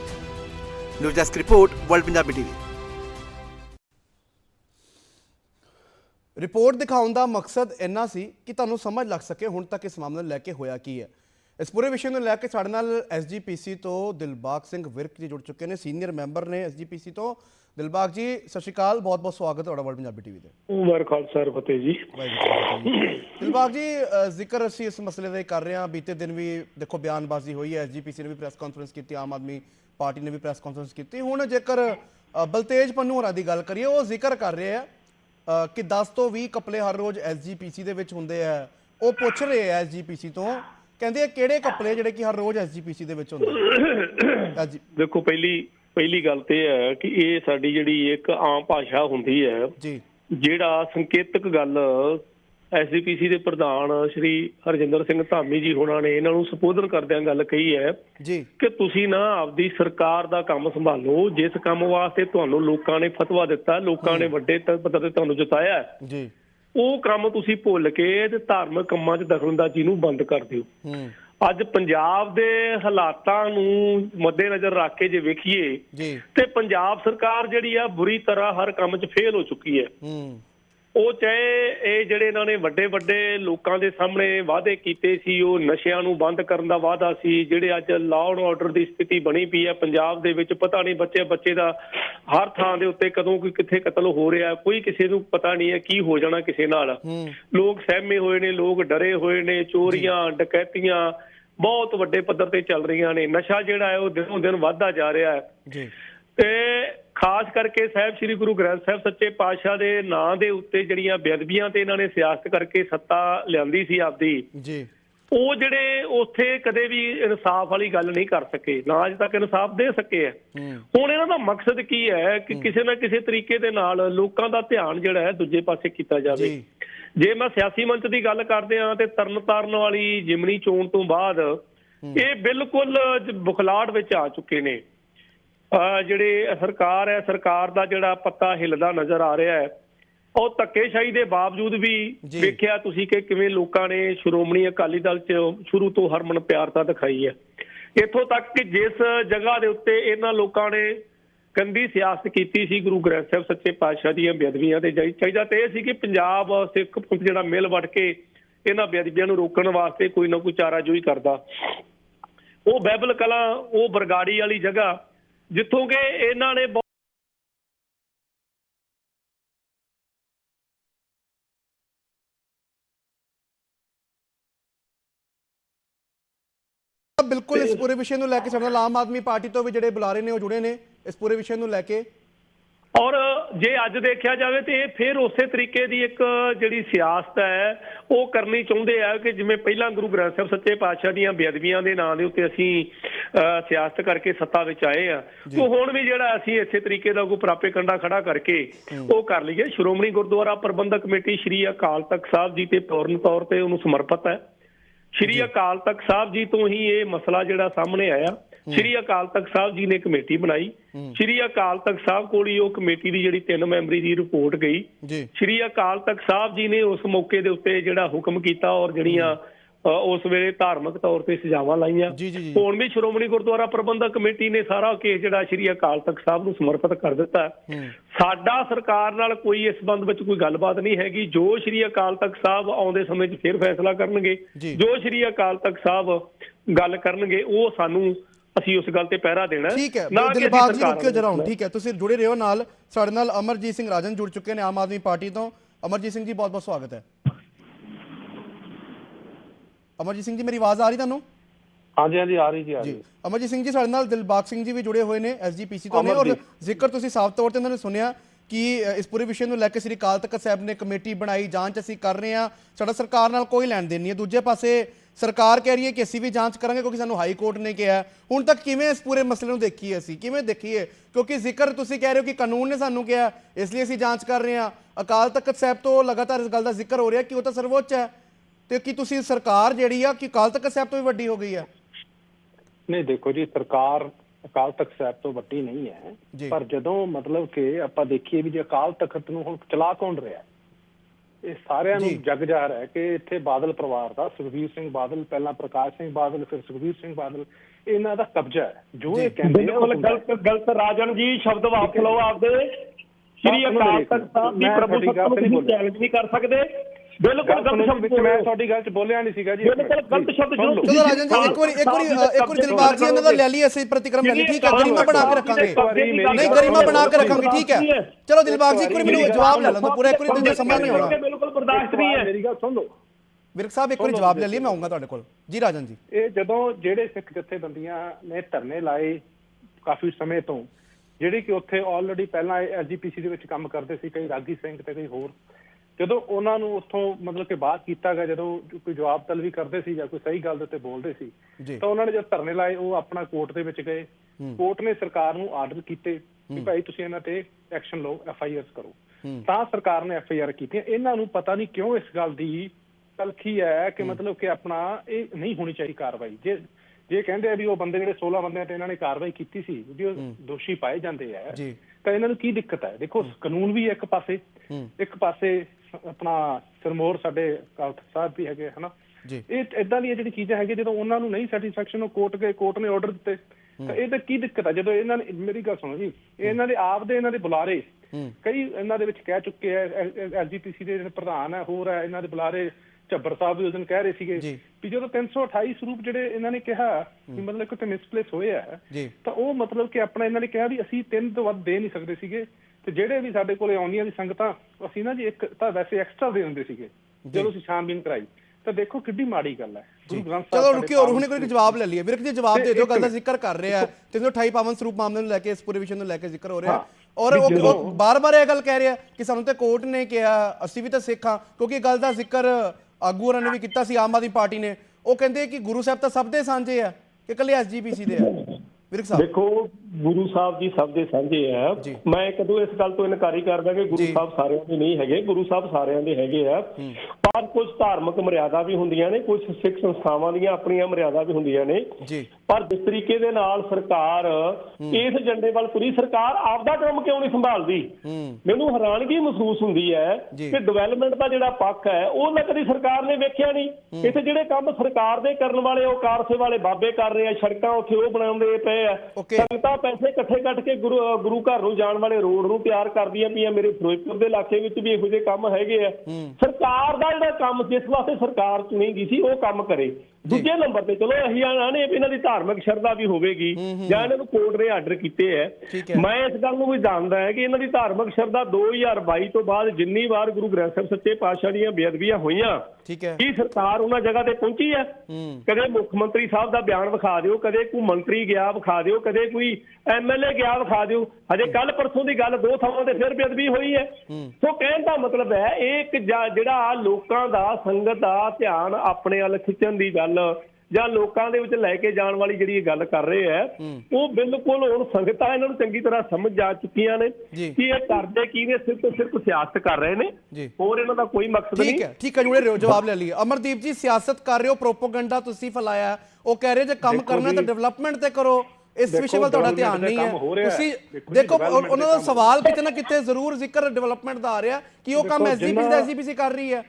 News desk report, world Punjabi TV. Report ਦਿਖਾਉਣ ਦਾ ਮਕਸਦ ਇੰਨਾ ਸੀ ਕਿ ਤੁਹਾਨੂੰ ਸਮਝ ਲੱਗ ਸਕੇ ਹੁਣ ਤੱਕ ਇਸ ਮਾਮਲੇ ਨੂੰ ਲੈ ਕੇ ਹੋਇਆ ਕੀ ਹੈ। ਇਸ ਪੂਰੇ ਵਿਸ਼ੇ ਨੂੰ ਲੈ ਕੇ ਸਾਡੇ ਨਾਲ ਐਸਜੀਪੀਸੀ ਤੋਂ ਦਿਲਬਾਗ ਸਿੰਘ ਵਿਰਕ ਜੀ ਜੁੜ ਚੁੱਕੇ ਨੇ ਸੀਨੀਅਰ ਮੈਂਬਰ ਨੇ ਐਸਜੀਪੀਸੀ ਤੋਂ। ਦਿਲਬਾਗ ਜੀ ਸਤਿ ਸ਼੍ਰੀ ਅਕਾਲ ਬਹੁਤ ਬਹੁਤ ਸਵਾਗਤ ਤੁਹਾਡਾ ਵਰਲਡ ਪੰਜਾਬੀ ਟੀਵੀ ਤੇ। ਉਮਰ ਖਾਲਸਾ ਫਤਿਹ ਜੀ। ਦਿਲਬਾਗ ਜੀ ਜ਼ਿਕਰ ਅਸੀਂ ਇਸ ਮਸਲੇ ਦਾ ਹੀ ਕਰ ਰਹੇ ਹਾਂ। ਬੀਤੇ ਦਿਨ ਵੀ ਦੇਖੋ ਬਿਆਨਬਾਜ਼ੀ ਹੋਈ ਹੈ ਐਸਜੀਪੀਸੀ ਨੇ ਵੀ ਪ੍ਰੈਸ ਕਾਨਫਰੰਸ ਕੀਤੀ ਆਮ ਆਦਮੀ ਪਾਰਟੀ ਨੇ ਵੀ ਪ੍ਰੈਸ ਕਾਨਫਰੰਸ ਕੀਤੀ। ਹੁਣ ਜੇਕਰ ਬਲਤੇਜ ਪੰਨੂ ਹੋਰਾਂ ਦੀ ਗੱਲ ਕਰੀਏ ਉਹ ਜ਼ਿਕਰ ਕਰ ਰਹੇ ਆ ਅ, ਕਿ 10 ਤੋਂ 20 ਕਪਲੇ ਹਰ ਰੋਜ਼ ਐਸਜੀਪੀਸੀ ਦੇ ਵਿੱਚ ਹੁੰਦੇ ਆ। ਉਹ ਪੁੱਛ ਰਹੇ ਆ ਐਸਜੀਪੀਸੀ ਤੋਂ ਕਹਿੰਦੇ ਆ ਕਿਹੜੇ ਕਪਲੇ ਜਿਹੜੇ ਕਿ ਹਰ ਰੋਜ਼ ਐਸਜੀਪੀਸੀ ਦੇ ਵਿੱਚ ਹੁੰਦੇ ਆ? ਦੇਖੋ ਪਹਿਲੀ ਪਹਿਲੀ ਗੱਲ ਤੇ ਹੈ ਕਿ ਇਹ ਸਾਡੀ ਜਿਹੜੀ ਇੱਕ ਆਮ ਭਾਸ਼ਾ ਹੁੰਦੀ ਹੈ ਜੀ। ਜਿਹੜਾ ਸੰਕੇਤਕ ਗੱਲ ਐਸਜੀਪੀਸੀ ਦੇ ਪ੍ਰਧਾਨ ਸ਼੍ਰੀ ਹਰਜਿੰਦਰ ਸਿੰਘ ਧਾਮੀ ਜੀ ਹੋਣਾ ਨੇ ਇਹਨਾਂ ਨੂੰ ਸੰਬੋਧਨ ਕਰਦਿਆਂ ਗੱਲ ਕਹੀ ਹੈ ਜੀ। ਕਿ ਤੁਸੀਂ ਨਾ ਆਪਦੀ ਸਰਕਾਰ ਦਾ ਕੰਮ ਸੰਭਾਲੋ ਜਿਸ ਕੰਮ ਵਾਸਤੇ ਤੁਹਾਨੂੰ ਲੋਕਾਂ ਨੇ ਫਤਵਾ ਦਿੱਤਾ ਲੋਕਾਂ ਨੇ ਵੱਡੇ ਪੱਧਰ ਤੇ ਤੁਹਾਨੂੰ ਜਿਤਾਇਆ। ਜੀ। ਉਹ ਕੰਮ ਤੁਸੀਂ ਭੁੱਲ ਕੇ ਤੇ ਧਾਰਮਿਕ ਕੰਮਾਂ 'ਚ ਦਖਲਅੰਦਾਜ਼ੀ ਨੂੰ ਬੰਦ ਕਰ ਦਿਓ। ਅੱਜ ਪੰਜਾਬ ਦੇ ਹਾਲਾਤਾਂ ਨੂੰ ਮੱਦੇਨਜ਼ਰ ਰੱਖ ਕੇ ਜੇ ਵੇਖੀਏ ਜੀ। ਤੇ ਪੰਜਾਬ ਸਰਕਾਰ ਜਿਹੜੀ ਆ ਬੁਰੀ ਤਰ੍ਹਾਂ ਹਰ ਕੰਮ 'ਚ ਫੇਲ ਹੋ ਚੁੱਕੀ ਹੈ। ਹੂੰ। ਉਹ ਚਾਹੇ ਇਹ ਜਿਹੜੇ ਇਹਨਾਂ ਨੇ ਵੱਡੇ ਵੱਡੇ ਲੋਕਾਂ ਦੇ ਸਾਹਮਣੇ ਵਾਅਦੇ ਕੀਤੇ ਸੀ ਉਹ ਨਸ਼ਿਆਂ ਨੂੰ ਬੰਦ ਕਰਨ ਦਾ ਵਾਅਦਾ ਸੀ ਜਿਹੜੇ ਅੱਜ ਲਾਅ ਐਂਡ ਆਰਡਰ ਦੀ ਸਥਿਤੀ ਬਣੀ ਪਈ ਹੈ ਪੰਜਾਬ ਦੇ ਵਿੱਚ ਪਤਾ ਨਹੀਂ ਬੱਚੇ ਬੱਚੇ ਦਾ ਹਰ ਥਾਂ ਦੇ ਉੱਤੇ ਕਦੋਂ ਕੋਈ ਕਿੱਥੇ ਕਤਲ ਹੋ ਰਿਹਾ ਕੋਈ ਕਿਸੇ ਨੂੰ ਪਤਾ ਨਹੀਂ ਹੈ ਕੀ ਹੋ ਜਾਣਾ ਕਿਸੇ ਨਾਲ। ਲੋਕ ਸਹਿਮੇ ਹੋਏ ਨੇ ਲੋਕ ਡਰੇ ਹੋਏ ਨੇ ਚੋਰੀਆਂ ਡਕੈਤੀਆਂ ਬਹੁਤ ਵੱਡੇ ਪੱਧਰ ਤੇ ਚੱਲ ਰਹੀਆਂ ਨੇ। ਨਸ਼ਾ ਜਿਹੜਾ ਹੈ ਉਹ ਦਿਨੋਂ ਦਿਨ ਵੱਧਦਾ ਜਾ ਰਿਹਾ ਹੈ। ਜੀ। ਤੇ ਖਾਸ ਕਰਕੇ ਸਾਹਿਬ ਸ੍ਰੀ ਗੁਰੂ ਗ੍ਰੰਥ ਸਾਹਿਬ ਸੱਚੇ ਪਾਤਸ਼ਾਹ ਦੇ ਨਾਂ ਦੇ ਉੱਤੇ ਜਿਹੜੀਆਂ ਬੇਅਦਬੀਆਂ ਤੇ ਇਹਨਾਂ ਨੇ ਸਿਆਸਤ ਕਰਕੇ ਸੱਤਾ ਲਿਆਂਦੀ ਸੀ ਆਪਦੀ ਜੀ। ਉਹ ਜਿਹੜੇ ਉੱਥੇ ਕਦੇ ਵੀ ਇਨਸਾਫ ਵਾਲੀ ਗੱਲ ਨਹੀਂ ਕਰ ਸਕੇ ਨਾ ਅਜੇ ਤੱਕ ਇਨਸਾਫ ਦੇ ਸਕੇ ਹੈ। ਹੁਣ ਇਹਨਾਂ ਦਾ ਮਕਸਦ ਕੀ ਹੈ ਕਿ ਕਿਸੇ ਨਾ ਕਿਸੇ ਤਰੀਕੇ ਦੇ ਨਾਲ ਲੋਕਾਂ ਦਾ ਧਿਆਨ ਜਿਹੜਾ ਹੈ ਦੂਜੇ ਪਾਸੇ ਕੀਤਾ ਜਾਵੇ। ਜੀ। ਮੈਂ ਸਿਆਸੀ ਮੰਚ ਦੀ ਗੱਲ ਕਰਦੇ ਆ ਤੇ ਤਰਨਤਾਰਨ ਵਾਲੀ ਜਿਮਨੀ ਚੋਣ ਤੋਂ ਬਾਅਦ ਇਹ ਬਿਲਕੁਲ ਬੁਖਲਾੜ ਵਿੱਚ ਆ ਚੁੱਕੇ ਨੇ। ਜਿਹੜੇ ਸਰਕਾਰ ਹੈ ਸਰਕਾਰ ਦਾ ਜਿਹੜਾ ਪੱਤਾ ਹਿੱਲਦਾ ਨਜ਼ਰ ਆ ਰਿਹਾ ਹੈ ਉਹ ਧੱਕੇਸ਼ਾਹੀ ਦੇ ਬਾਵਜੂਦ ਵੀ। ਵੇਖਿਆ ਤੁਸੀਂ ਕਿ ਕਿਵੇਂ ਲੋਕਾਂ ਨੇ ਸ਼੍ਰੋਮਣੀ ਅਕਾਲੀ ਦਲ 'ਚ ਸ਼ੁਰੂ ਤੋਂ ਹਰਮਨ ਪਿਆਰਤਾ ਦਿਖਾਈ ਹੈ ਇੱਥੋਂ ਤੱਕ ਕਿ ਜਿਸ ਜਗ੍ਹਾ ਦੇ ਉੱਤੇ ਇਹਨਾਂ ਲੋਕਾਂ ਨੇ ਗੰਦੀ ਸਿਆਸਤ ਕੀਤੀ ਸੀ ਗੁਰੂ ਗ੍ਰੰਥ ਸਾਹਿਬ ਸੱਚੇ ਪਾਤਸ਼ਾਹ ਦੀਆਂ ਬੇਅਦਬੀਆਂ ਤੇ ਜਾਈ- ਚਾਹੀਦਾ ਤੇ ਇਹ ਸੀ ਕਿ ਪੰਜਾਬ ਸਿੱਖ ਪੰਥ ਜਿਹੜਾ ਮਿਲ ਵਟ ਕੇ ਇਹਨਾਂ ਬੇਅਦਬੀਆਂ ਨੂੰ ਰੋਕਣ ਵਾਸਤੇ ਕੋਈ ਨਾ ਕੋਈ ਚਾਰਾਜੋਈ ਕਰਦਾ ਉਹ ਬਾਈਬਲ ਕਲਾ ਉਹ ਬਰਗਾੜੀ ਵਾਲੀ ਜਗ੍ਹਾ ਜਿੱਥੋਂ ਕਿ ਇਹਨਾਂ ਨੇ ਬਿਲਕੁਲ ਇਸ ਪੂਰੇ ਵਿਸ਼ੇ ਨੂੰ ਲੈ ਕੇ ਸਾਡੇ ਨਾਲ ਆਮ ਆਦਮੀ ਪਾਰਟੀ ਤੋਂ ਵੀ ਜਿਹੜੇ ਬੁਲਾਰੇ ਨੇ ਉਹ ਜੁੜੇ ਨੇ ਇਸ ਪੂਰੇ ਵਿਸ਼ੇ ਨੂੰ ਲੈ ਕੇ ਔਰ ਜੇ ਅੱਜ ਦੇਖਿਆ ਜਾਵੇ ਤੇ ਇਹ ਫਿਰ ਉਸੇ ਤਰੀਕੇ ਦੀ ਇੱਕ ਜਿਹੜੀ ਸਿਆਸਤ ਹੈ ਉਹ ਕਰਨੀ ਚਾਹੁੰਦੇ ਆ ਕਿ ਜਿਵੇਂ ਪਹਿਲਾਂ ਗੁਰੂ ਗ੍ਰੰਥ ਸਾਹਿਬ ਸੱਚੇ ਪਾਤਸ਼ਾਹ ਦੀਆਂ ਬੇਅਦਬੀਆਂ ਦੇ ਨਾਂ ਦੇ ਉੱਤੇ ਅਸੀਂ ਸਿਆਸਤ ਕਰਕੇ ਸੱਤਾ ਵਿੱਚ ਆਏ ਆ। ਉਹ ਹੁਣ ਵੀ ਜਿਹੜਾ ਅਸੀਂ ਇਸੇ ਤਰੀਕੇ ਦਾ ਕੋਈ ਪ੍ਰਾਪੇ ਕੰਡਾ ਖੜਾ ਕਰਕੇ ਉਹ ਕਰ ਲਈਏ। ਸ਼੍ਰੋਮਣੀ ਗੁਰਦੁਆਰਾ ਪ੍ਰਬੰਧਕ ਕਮੇਟੀ ਸ਼੍ਰੀ ਅਕਾਲ ਤਖਤ ਸਾਹਿਬ ਜੀ ਤੇ ਪੂਰਨ ਤੌਰ ਤੇ ਉਹਨੂੰ ਸਮਰਪਿਤ ਹੈ। ਸ਼੍ਰੀ ਅਕਾਲ ਤਖਤ ਸਾਹਿਬ ਜੀ ਤੋਂ ਹੀ ਇਹ ਮਸਲਾ ਜਿਹੜਾ ਸਾਹਮਣੇ ਆਇਆ। ਸ਼੍ਰੀ ਅਕਾਲ ਤਖਤ ਸਾਹਿਬ ਜੀ ਨੇ ਕਮੇਟੀ ਬਣਾਈ। ਸ਼੍ਰੀ ਅਕਾਲ ਤਖਤ ਸਾਹਿਬ ਕੋਲ ਹੀ ਉਹ ਕਮੇਟੀ ਦੀ ਜਿਹੜੀ ਤਿੰਨ ਮੈਂਬਰੀ ਦੀ ਰਿਪੋਰਟ ਗਈ। ਸ਼੍ਰੀ ਅਕਾਲ ਤਖਤ ਸਾਹਿਬ ਜੀ ਨੇ ਉਸ ਮੌਕੇ ਦੇ ਉੱਤੇ ਜਿਹੜਾ ਹੁਕਮ ਕੀਤਾ ਔਰ ਜਿਹੜੀਆਂ ਉਸ ਵੇਲੇ ਧਾਰਮਿਕ ਤੌਰ ਤੇ ਸਜ਼ਾਵਾਂ ਲਾਈਆਂ। ਹੁਣ ਵੀ ਸ਼੍ਰੋਮਣੀ ਗੁਰਦੁਆਰਾ ਪ੍ਰਬੰਧਕ ਕਮੇਟੀ ਨੇ ਸਾਰਾ ਕੇਸ ਜਿਹੜਾ ਸ਼੍ਰੀ ਅਕਾਲ ਤਖਤ ਸਾਹਿਬ ਨੂੰ ਸਮਰਪਿਤ ਕਰ ਦਿੱਤਾ ਸਾਡਾ ਸਰਕਾਰ ਨਾਲ ਕੋਈ ਇਸ ਸੰਬੰਧ ਵਿੱਚ ਕੋਈ ਗੱਲਬਾਤ ਨਹੀਂ ਹੈਗੀ। ਜੋ ਸ਼੍ਰੀ ਅਕਾਲ ਤਖਤ ਸਾਹਿਬ ਆਉਂਦੇ ਸਮੇਂ 'ਚ ਫਿਰ ਫੈਸਲਾ ਕਰਨਗੇ। ਜੋ ਸ਼੍ਰੀ ਅਕਾਲ ਤਖਤ ਸਾਹਿਬ ਗੱਲ ਕਰਨਗੇ ਉਹ ਸਾਨੂੰ ਅਸੀਂ ਉਸ ਗੱਲ ਤੇ ਪਹਿਰਾ ਦੇਣਾ। ਠੀਕ ਹੈ ਨਾ ਕਿ ਅਸੀਂ ਦਿਲਬਾਗ ਜੀ ਰੁਕਿਓ ਜਰਾ ਹੁਣ ਠੀਕ ਹੈ ਤੁਸੀਂ ਜੁੜੇ ਰਹੋ ਨਾਲ। ਸਾਡੇ ਨਾਲ ਅਮਰਜੀਤ ਸਿੰਘ ਰਾਜਨ ਜੁੜ ਚੁੱਕੇ ਨੇ ਆਮ ਆਦਮੀ ਪਾਰਟੀ ਤੋਂ। ਅਮਰਜੀਤ ਸਿੰਘ ਜੀ ਬਹੁਤ ਬਹੁਤ ਸਵਾਗਤ ਹੈ। ਅਮਰਜੀਤ ਸਿੰਘ ਜੀ ਮੇਰੀ ਆਵਾਜ਼ ਆ ਰਹੀ ਤੁਹਾਨੂੰ? ਹਾਂਜੀ ਹਾਂਜੀ ਆ ਰਹੀ ਜੀ ਆ ਰਹੀ। ਅਮਰਜੀਤ ਸਿੰਘ ਜੀ ਸਾਡੇ ਨਾਲ ਦਿਲਬਾਗ ਸਿੰਘ ਜੀ ਵੀ ਜੁੜੇ ਹੋਏ ਨੇ ਐਸਜੀਪੀਸੀ ਤੋਂ ਨੇ। ਔਰ। ਜ਼ਿਕਰ ਤੁਸੀਂ ਸਾਫ਼ ਤੌਰ ਤੇ ਉਹਨਾਂ ਨੇ ਸੁਣਿਆ ਕਿ ਇਸ ਪੂਰੇ ਵਿਸ਼ੇ ਨੂੰ ਲੈ ਕੇ ਸ੍ਰੀ ਅਕਾਲ ਤਖਤ ਸਾਹਿਬ ਨੇ ਕਮੇਟੀ ਬਣਾਈ, ਜਾਂਚ ਅਸੀਂ ਕਰ ਰਹੇ ਹਾਂ। ਸਾਡਾ ਸਰਕਾਰ ਨਾਲ ਕੋਈ ਲੈਣ ਦੇਣ ਨਹੀਂ ਹੈ। ਦੂਜੇ ਪਾਸੇ ਸਰਕਾਰ ਕਹਿ ਰਹੀ ਹੈ ਕਿ ਅਸੀਂ ਵੀ ਜਾਂਚ ਕਰਾਂਗੇ ਕਿਉਂਕਿ ਸਾਨੂੰ ਹਾਈ ਕੋਰਟ ਨੇ ਕਿਹਾ ਹੁਣ ਤੱਕ ਕਿਵੇਂ ਇਸ ਪੂਰੇ ਮਸਲੇ ਨੂੰ ਦੇਖੀਏ ਅਸੀਂ? ਕਿਵੇਂ ਦੇਖੀਏ? ਕਿਉਂਕਿ ਜ਼ਿਕਰ ਤੁਸੀਂ ਕਹਿ ਰਹੇ ਹੋ ਕਿ ਕਾਨੂੰਨ ਨੇ ਸਾਨੂੰ ਕਿਹਾ ਇਸ ਲਈ ਅਸੀਂ ਜਾਂਚ ਕਰ ਰਹੇ ਹਾਂ। ਅਕਾਲ ਤਖਤ ਸਾਹਿਬ ਤੋਂ ਲਗਾਤਾਰ ਇਸ ਗੱਲ ਦਾ ਜ਼ਿਕਰ ਹੋ ਰਿਹਾ ਕਿ ਉਹ ਤਾਂ ਸਰਵੋੱਚ ਹੈ। ਤੇ ਕੀ ਤੁਸੀਂ ਸਰਕਾਰ ਜਿਹੜੀ ਆ, ਕਿ ਅਕਾਲ ਤਖਤ ਸਾਹਿਬ ਤੋਂ ਵੀ ਵੱਡੀ ਹੋ ਗਈ ਹੈ? ਨਹੀਂ, ਦੇਖੋ ਜੀ, ਸਰਕਾਰ ਅਕਾਲ ਤਖਤ ਸਾਹਿਬ ਤੋਂ ਵੱਡੀ ਨਹੀਂ ਜੀ। ਹੈ ਪਰ ਜਦੋਂ ਮਤਲਬ ਕਿ ਆਪਾਂ ਦੇਖੀਏ ਵੀ ਜੇ ਅਕਾਲ ਤਖਤ ਨੂੰ ਹੁਣ ਚਲਾ ਕੌਣ ਰਿਹਾ ਹੈ? ਇਹ ਸਾਰਿਆਂ ਨੂੰ ਜੀ। ਜਗ ਜਾਹਰ ਹੈ ਕਿ ਇੱਥੇ ਬਾਦਲ ਪਰਿਵਾਰ ਦਾ ਸੁਖਬੀਰ ਸਿੰਘ ਬਾਦਲ ਪਹਿਲਾਂ ਪ੍ਰਕਾਸ਼ ਸਿੰਘ ਬਾਦਲ ਫਿਰ ਸੁਖਬੀਰ ਸਿੰਘ ਬਾਦਲ ਇਹਨਾਂ ਦਾ ਕਬਜ਼ਾ ਹੈ ਜੋ ਇਹ ਕਹਿੰਦੇ ਬਿਲਕੁਲ। ਗਲਤ ਗਲਤ ਰਾਜਨ ਜੀ ਸ਼ਬਦ ਵਾਪਸ ਲਓ ਆਪਦੇ ਸ਼੍ਰੀ ਅਕਾਲ ਤਖਤ ਸਾਹਿਬ ਦੀ ਪ੍ਰਭੂ ਸੱਤਾ ਨੂੰ ਚੈਲੰਜ ਨਹੀਂ ਕਰ ਸਕਦੇ ਬਿਲਕੁਲ ਗਲਤ ਸ਼ਬਦ ਵਿੱਚ ਮੈਂ ਤੁਹਾਡੀ ਗੱਲ 'ਚ ਬੋਲਿਆ ਨਹੀਂ ਸੀਗਾ ਜੀ। ਬਿਲਕੁਲ ਗਲਤ ਸ਼ਬਦ। ਜ਼ਰੂਰ- ਚਲੋ ਰਾਜਨ ਜੀ ਇੱਕ ਵਾਰੀ ਇੱਕ ਵਾਰੀ ਇੱਕ ਵਾਰੀ ਦਿਲਬਾਗ ਜੀ ਇਹਨਾਂ ਦਾ ਲੈ ਲਈ ਅਸੀਂ ਪ੍ਰਤੀਕਰਮ ਲੈ ਲਈ ਠੀਕ ਹੈ? ਗਰਿਮਾ ਬਣਾ ਕੇ ਰੱਖਾਂਗੇ। ਨਹੀਂ ਗਰਿਮਾ ਬਣਾ ਕੇ ਰੱਖਾਂਗੇ ਠੀਕ ਹੈ? ਚਲੋ ਦਿਲਬਾਗ ਜੀ ਇੱਕ ਵਾਰੀ ਮੈਨੂੰ ਜਵਾਬ ਲੈ ਲਓ ਪੂਰਾ ਇੱਕ ਵਾਰੀ ਦੂਜਾ ਸਮਾਂ ਨਹੀਂ ਹੋਣਾ ਬਿਲਕੁਲ ਬਰਦਾਸ਼ਤ ਨਹੀਂ ਹੈ। ਮੇਰੀ ਗੱਲ ਸੁਣ ਲਓ। ਵਿਰਕ ਸਾਹਿਬ ਇੱਕ ਵਾਰੀ ਜਵਾਬ ਲੈ ਲਈਏ ਮੈਂ ਆਉਂਗਾ ਤੁਹਾਡੇ ਕੋਲ। ਜੀ ਰਾਜਨ ਜੀ। ਇਹ ਜਦੋਂ ਜਿਹੜੇ ਸਿੱਖ ਜਥੇਬੰਦੀਆਂ ਨੇ ਧਰਨੇ ਲਾਏ ਕਾਫੀ ਸਮੇਂ ਤੋਂ ਜਿਹੜੇ ਕਿ ਉੱਥੇ ਆਲਰੇਡੀ ਪਹਿਲਾਂ ਐਸਜੀਪੀਸੀ ਦੇ ਵਿੱਚ ਕੰਮ ਕਰਦੇ ਸੀ ਕਈ ਰਾਗੀ ਸਿੰਘ ਤੇ ਕਈ ਹੋਰ ਜਦੋਂ ਉਹਨਾਂ ਨੂੰ ਉੱਥੋਂ ਮਤਲਬ ਕਿ ਬਾਤ ਕੀਤਾ ਗਿਆ ਜਦੋਂ ਕੋਈ ਜਵਾਬ ਤਲਬੀ ਕਰਦੇ ਸੀ ਜਾਂ ਕੋਈ ਸਹੀ ਗੱਲ ਦੇ ਉੱਤੇ ਬੋਲਦੇ ਸੀ ਤਾਂ ਉਹਨਾਂ ਨੇ ਜਦ ਧਰਨੇ ਲਾਏ ਉਹ ਆਪਣਾ ਕੋਰਟ ਦੇ ਵਿੱਚ ਗਏ। ਕੋਰਟ ਨੇ ਸਰਕਾਰ ਨੂੰ ਆਰਡਰ ਕੀਤੇ ਕਿ ਭਾਈ ਤੁਸੀਂ ਇਹਨਾਂ ਤੇ ਐਕਸ਼ਨ ਲਓ ਐਫ ਆਈ ਆਰ ਕਰੋ। ਤਾਂ ਸਰਕਾਰ ਨੇ ਐਫ ਆਈ ਆਰ ਕੀਤੀਆਂ ਇਹਨਾਂ ਨੂੰ ਪਤਾ ਨਹੀਂ ਕਿਉਂ ਇਸ ਗੱਲ ਦੀ ਤਲਖੀ ਹੈ ਕਿ ਮਤਲਬ ਕਿ ਆਪਣਾ ਇਹ ਨਹੀਂ ਹੋਣੀ ਚਾਹੀਦੀ ਕਾਰਵਾਈ। ਜੇ ਜੇ ਕਹਿੰਦੇ ਆ ਵੀ ਉਹ ਬੰਦੇ ਜਿਹੜੇ 16 ਬੰਦਿਆਂ ਤੇ ਇਹਨਾਂ ਨੇ ਕਾਰਵਾਈ ਕੀਤੀ ਸੀ ਵੀ ਉਹ ਦੋਸ਼ੀ ਪਾਏ ਜਾਂਦੇ ਆ ਜੀ। ਤਾਂ ਇਹਨਾਂ ਨੂੰ ਕੀ ਦਿੱਕਤ ਹੈ? ਦੇਖੋ ਕਾਨੂੰਨ ਵੀ ਇੱਕ ਪਾਸੇ ਇੱਕ ਪਾਸੇ ਆਪਣਾ ਸਰਮੋਰ ਸਾਡੇ ਕਾਲਤ ਸਾਹਿਬ ਵੀ ਹੈਗੇ ਹਨਾ? ਜੀ। ਇਹ ਇਦਾਂ ਦੀਆਂ ਜਿਹੜੀ ਚੀਜ਼ਾਂ ਹੈਗੀਆਂ ਜਦੋਂ ਉਹਨਾਂ ਨੂੰ ਨਹੀਂ ਸੈਟੀਸਫੈਕਸ਼ਨ ਉਹ ਕੋਰਟ ਗਏ ਕੋਰਟ ਨੇ ਆਰਡਰ ਦਿੱਤੇ। ਤਾਂ ਇਹ ਤਾਂ ਕੀ ਦਿੱਕਤ ਹੈ ਜਦੋਂ ਇਹਨਾਂ ਨੇ ਮੇਰੀ ਗੱਲ ਸੁਣੋ ਜੀ ਇਹ ਇਹਨਾਂ ਦੇ ਆਪ ਦੇ ਇਹਨਾਂ ਦੇ ਬੁਲਾਰੇ ਕਈ ਇਹਨਾਂ ਦੇ ਵਿੱਚ ਕਹਿ ਚੁੱਕੇ ਐ ਐਲਜੀਪੀਸੀ ਦੇ ਜਿਹੜੇ ਪ੍ਰਧਾਨ ਹੈ ਹੋਰ ਹੈ ਇਹਨਾਂ ਦੇ ਬੁਲਾਰੇ ਝੱਬਰ ਸਾਹਿਬ ਵੀ ਉਸ ਦਿਨ ਕਹਿ ਰਹੇ ਸੀਗੇ। ਵੀ ਜਦੋਂ 328 ਸਰੂਪ ਜਿਹੜੇ ਇਹਨਾਂ ਨੇ ਕਿਹਾ ਕਿ ਮਤਲਬ ਕਿ ਤੇ ਮਿਸਪਲੇਸ ਹੋਏ ਆ ਤਾਂ ਉਹ ਮਤਲਬ ਕਿ ਆਪਣਾ ਇਹਨਾਂ ਨੇ ਕਿਹਾ ਵੀ ਅਸੀਂ ਤਿੰਨ ਤੋਂ ਵੱਧ ਦੇ ਨਹੀਂ ਸਕਦੇ ਸੀਗੇ। ਤੇ ਜਿਹੜੇ ਵੀ ਸਾਡੇ ਕੋਲੇ ਆਉਂਦੀਆਂ ਦੀ ਸੰਗਤਾਂ ਅਸੀਂ ਨਾ ਜੀ ਇੱਕ ਤਾਂ ਵੈਸੇ ਐਕਸਟਰਾ ਦੇ ਦਿੰਦੇ ਸੀਗੇ। ਜਦੋਂ ਅਸੀਂ ਛਾਣਬੀਨ ਕਰਾਈ। ਤਾਂ ਦੇਖੋ ਕਿੱਡੀ ਮਾੜੀ ਗੱਲ ਹੈ। ਗੁਰੂ ਗ੍ਰੰਥ ਸਾਹਿਬ ਚਲੋ ਰੁਕਿਓ ਹੁਣੇ ਕੋਈ ਜਵਾਬ ਲੈ ਲਈਏ। ਵੀਰ ਜੀ ਜਵਾਬ ਦੇ ਦਿਓ ਗੱਲ ਦਾ। ਜ਼ਿਕਰ ਕਰ ਰਿਹਾ ਹੈ। 328 ਪਾਵਨ ਸਰੂਪ ਮਾਮਲੇ ਨੂੰ ਲੈ ਕੇ ਇਸ ਪੂਰੇ ਵਿਸ਼ੇ ਨੂੰ ਲੈ ਕੇ ਜ਼ਿਕਰ ਹੋ ਰਿਹਾ। ਔਰ ਉਹ ਬਾਰ-ਬਾਰ ਇਹ ਗੱਲ ਕਹਿ ਰਿਹਾ ਕਿ ਸਾਨੂੰ ਤੇ ਕੋਰਟ ਨੇ ਕਿਹਾ ਅਸੀਂ ਵੀ ਤਾਂ ਸਿੱਖ ਕਿਉਂਕਿ ਇਹ ਗੱਲ ਦਾ ਜ਼ਿਕਰ ਆਗੂ ਹੋਰਾਂ ਨੇ ਵੀ ਕੀਤਾ ਸੀ ਆਮ ਆਦਮੀ ਪਾਰਟੀ ਨੇ। ਉਹ ਕਹਿੰਦੇ ਕਿ ਗੁਰੂ ਸਾਹਿਬ ਤਾਂ ਸਭ ਦੇ ਸਾਂਝੇ ਆ ਕਿ ਕੱਲੇ ਐਸਜੀਪੀਸੀ ਦੇ ਆ। ਵਿਰਕ ਸਾਹਿਬ। ਦੇਖੋ ਗੁਰੂ ਸਾਹਿਬ ਜੀ ਸਭ ਦੇ ਸਾਂਝੇ ਆ। ਮੈਂ ਕਦੋਂ ਇਸ ਗੱਲ ਤੋਂ ਇਨਕਾਰੀ ਕਰਦਾ ਕਿ ਗੁਰੂ। ਸਾਹਿਬ ਸਾਰਿਆਂ ਦੇ ਨਹੀਂ ਹੈਗੇ ਗੁਰੂ ਸਾਹਿਬ ਸਾਰਿਆਂ ਦੇ ਹੈਗੇ ਆ। ਪਰ ਕੁਝ ਧਾਰਮਿਕ ਮਰਿਆਦਾ ਵੀ ਹੁੰਦੀਆਂ ਨੇ ਕੁਝ ਸਿੱਖ ਸੰਸਥਾਵਾਂ ਦੀਆਂ ਆਪਣੀਆਂ ਮਰਿਆਦਾ ਵੀ ਹੁੰਦੀਆਂ ਨੇ। ਪਰ ਜਿਸ ਤਰੀਕੇ ਦੇ ਨਾਲ ਸਰਕਾਰ ਇਸ ਏਜੰਡੇ ਵੱਲ ਤੁਰੀ ਸਰਕਾਰ ਆਪਦਾ ਕੰਮ ਕਿਉਂ ਨਹੀਂ ਸੰਭਾਲਦੀ? ਮੈਨੂੰ ਹੈਰਾਨਗੀ ਮਹਿਸੂਸ ਹੁੰਦੀ ਹੈ। ਕਿ ਡਿਵੈਲਪਮੈਂਟ ਦਾ ਜਿਹੜਾ ਪੱਖ ਹੈ ਉਹ ਨਾ ਕਦੀ ਸਰਕਾਰ ਨੇ ਵੇਖਿਆ ਨਹੀਂ। ਇੱਥੇ ਜਿਹੜੇ ਕੰਮ ਸਰਕਾਰ ਦੇ ਕਰਨ ਵਾਲੇ ਉਹ ਕਾਰਸੇ ਵਾਲੇ ਬਾਬੇ ਕਰ ਰਹੇ ਆ ਸੜਕਾਂ ਉੱਥੇ ਉਹ ਬਣਾਉਂਦੇ ਪਏ ਆ। Okay. ਸੰਗਤਾਂ ਪੈਸੇ ਇਕੱਠੇ ਕੱਟ ਕੇ ਗੁਰੂ ਗੁਰੂ ਘਰ ਨੂੰ ਜਾਣ ਵਾਲੇ ਰੋਡ ਨੂੰ ਤਿਆਰ ਕਰਦੀਆਂ ਪਈਆਂ। ਮੇਰੇ ਫਿਰੋਜ਼ਪੁਰ ਦੇ ਇਲਾਕੇ ਵਿੱਚ ਵੀ ਇਹੋ ਜਿਹੇ ਕੰਮ ਹੈਗੇ ਆ। ਸਰਕਾਰ ਦਾ ਜਿਹੜਾ ਕੰਮ ਜਿਸ ਵਾਸਤੇ ਸਰਕਾਰ ਚੁਣੀ ਗਈ ਸੀ ਉਹ ਕੰਮ ਕਰੇ। ਦੂਜੇ ਨੰਬਰ ਤੇ ਚਲੋ ਅਸੀਂ ਆਣੇ ਵੀ ਇਹਨਾਂ ਦੀ ਧਾਰਮਿਕ ਸ਼ਰਧਾ ਵੀ ਹੋਵੇਗੀ। ਜਾਂ ਇਹਨਾਂ ਨੂੰ ਕੋਰਟ ਨੇ ਆਰਡਰ ਕੀਤੇ ਹੈ। ਮੈਂ ਇਸ ਗੱਲ ਨੂੰ ਵੀ ਜਾਣਦਾ ਹਾਂ ਕਿ ਇਹਨਾਂ ਦੀ ਧਾਰਮਿਕ ਸ਼ਰਧਾ 2022 ਤੋਂ ਬਾਅਦ ਜਿੰਨੀ ਵਾਰ ਗੁਰੂ ਗ੍ਰੰਥ ਸਾਹਿਬ ਸੱਚੇ ਪਾਤਸ਼ਾਹ ਦੀਆਂ ਬੇਅਦਬੀਆਂ ਹੋਈਆਂ ਠੀਕ ਹੈ। ਕੀ ਸਰਕਾਰ ਉਹਨਾਂ ਜਗ੍ਹਾ ਤੇ ਪਹੁੰਚੀ ਹੈ? ਕਦੇ ਮੁੱਖ ਮੰਤਰੀ ਸਾਹਿਬ ਦਾ ਬਿਆਨ ਵਿਖਾ ਦਿਓ ਕਦੇ ਕੋਈ ਮੰਤਰੀ ਗਿਆ ਵਿਖਾ ਦਿਓ ਕਦੇ ਕੋਈ ਐਮਐਲਏ ਗਿਆ ਵਿਖਾ ਦਿਓ। ਹਜੇ ਕੱਲ ਪਰਸੋਂ ਦੀ ਗੱਲ ਦੋ ਥਾਵਾਂ ਤੇ ਫਿਰ ਬੇਅਦਬੀ ਹੋਈ ਹੈ। ਸੋ ਕਹਿਣ ਦਾ ਮਤਲਬ ਹੈ ਇਹ ਇੱਕ ਜਿਹੜਾ ਲੋਕਾਂ ਦਾ ਸੰਗਤ ਦਾ ਧਿਆਨ ਆਪਣੇ ਵੱਲ ਖਿੱਚਣ ਦੀ ਗੱਲ ਜਾਂ ਲੋਕਾਂ ਦੇ ਵਿੱਚ ਲੈ ਕੇ ਜਾਣ ਵਾਲੀ ਜਿਹੜੀ ਇਹ ਗੱਲ ਕਰ ਰਹੇ ਹੈ। ਉਹ ਬਿਲਕੁਲ ਹੁਣ ਸੰਗਤਾਂ ਇਹਨਾਂ ਨੂੰ ਚੰਗੀ ਤਰ੍ਹਾਂ ਸਮਝ ਜਾ ਚੁੱਕੀਆਂ ਨੇ। ਕਿ ਇਹ ਕਰਦੇ ਕੀ ਨੇ ਸਿਰਫ ਸਿਰਫ ਸਿਆਸਤ ਕਰ ਰਹੇ ਨੇ। ਹੋਰ ਇਹਨਾਂ ਦਾ ਕੋਈ ਮਕਸਦ ਨਹੀਂ। ਠੀਕ ਹੈ ਠੀਕ ਹੈ ਜੁੜੇ ਰਹੋ ਜਵਾਬ ਲੈ ਲਈਏ। ਅਮਰਦੀਪ ਜੀ ਸਿਆਸਤ ਕਰ ਰਹੇ ਹੋ ਪ੍ਰੋਪੋਗੈਂਡਾ ਤੁਸੀਂ ਫੈਲਾਇਆ। ਉਹ ਕਹਿ ਰਹੇ ਜੇ ਕੰਮ ਕਰਨਾ ਤਾਂ ਡਿਵੈਲਪਮੈਂਟ ਤੇ ਕਰੋ। ਇਸ ਵਿਸ਼ੇ ਵੱਲ ਤੁਹਾਡਾ ਧਿਆਨ ਦੇ ਨਹੀਂ ਹੋ। ਤੁਸੀਂ ਦੇਖੋ ਉਹਨਾਂ ਦੇ ਦਾ ਸਵਾਲ ਕਿਤੇ ਨਾ ਕਿਤੇ ਜ਼ਰੂਰ ਜ਼ਿਕਰ ਡਿਵੈਲਪਮੈਂਟ ਦਾ ਆ ਰਿਹਾ ਕਿ ਉਹ ਕੰਮ ਦੇਖੋ, ਐਸਜੀਪੀਸੀ ਜਿੰਨਾ- ਐਸਜੀਪੀਸੀ ਕਰ ਰਹੀ ਹੈ।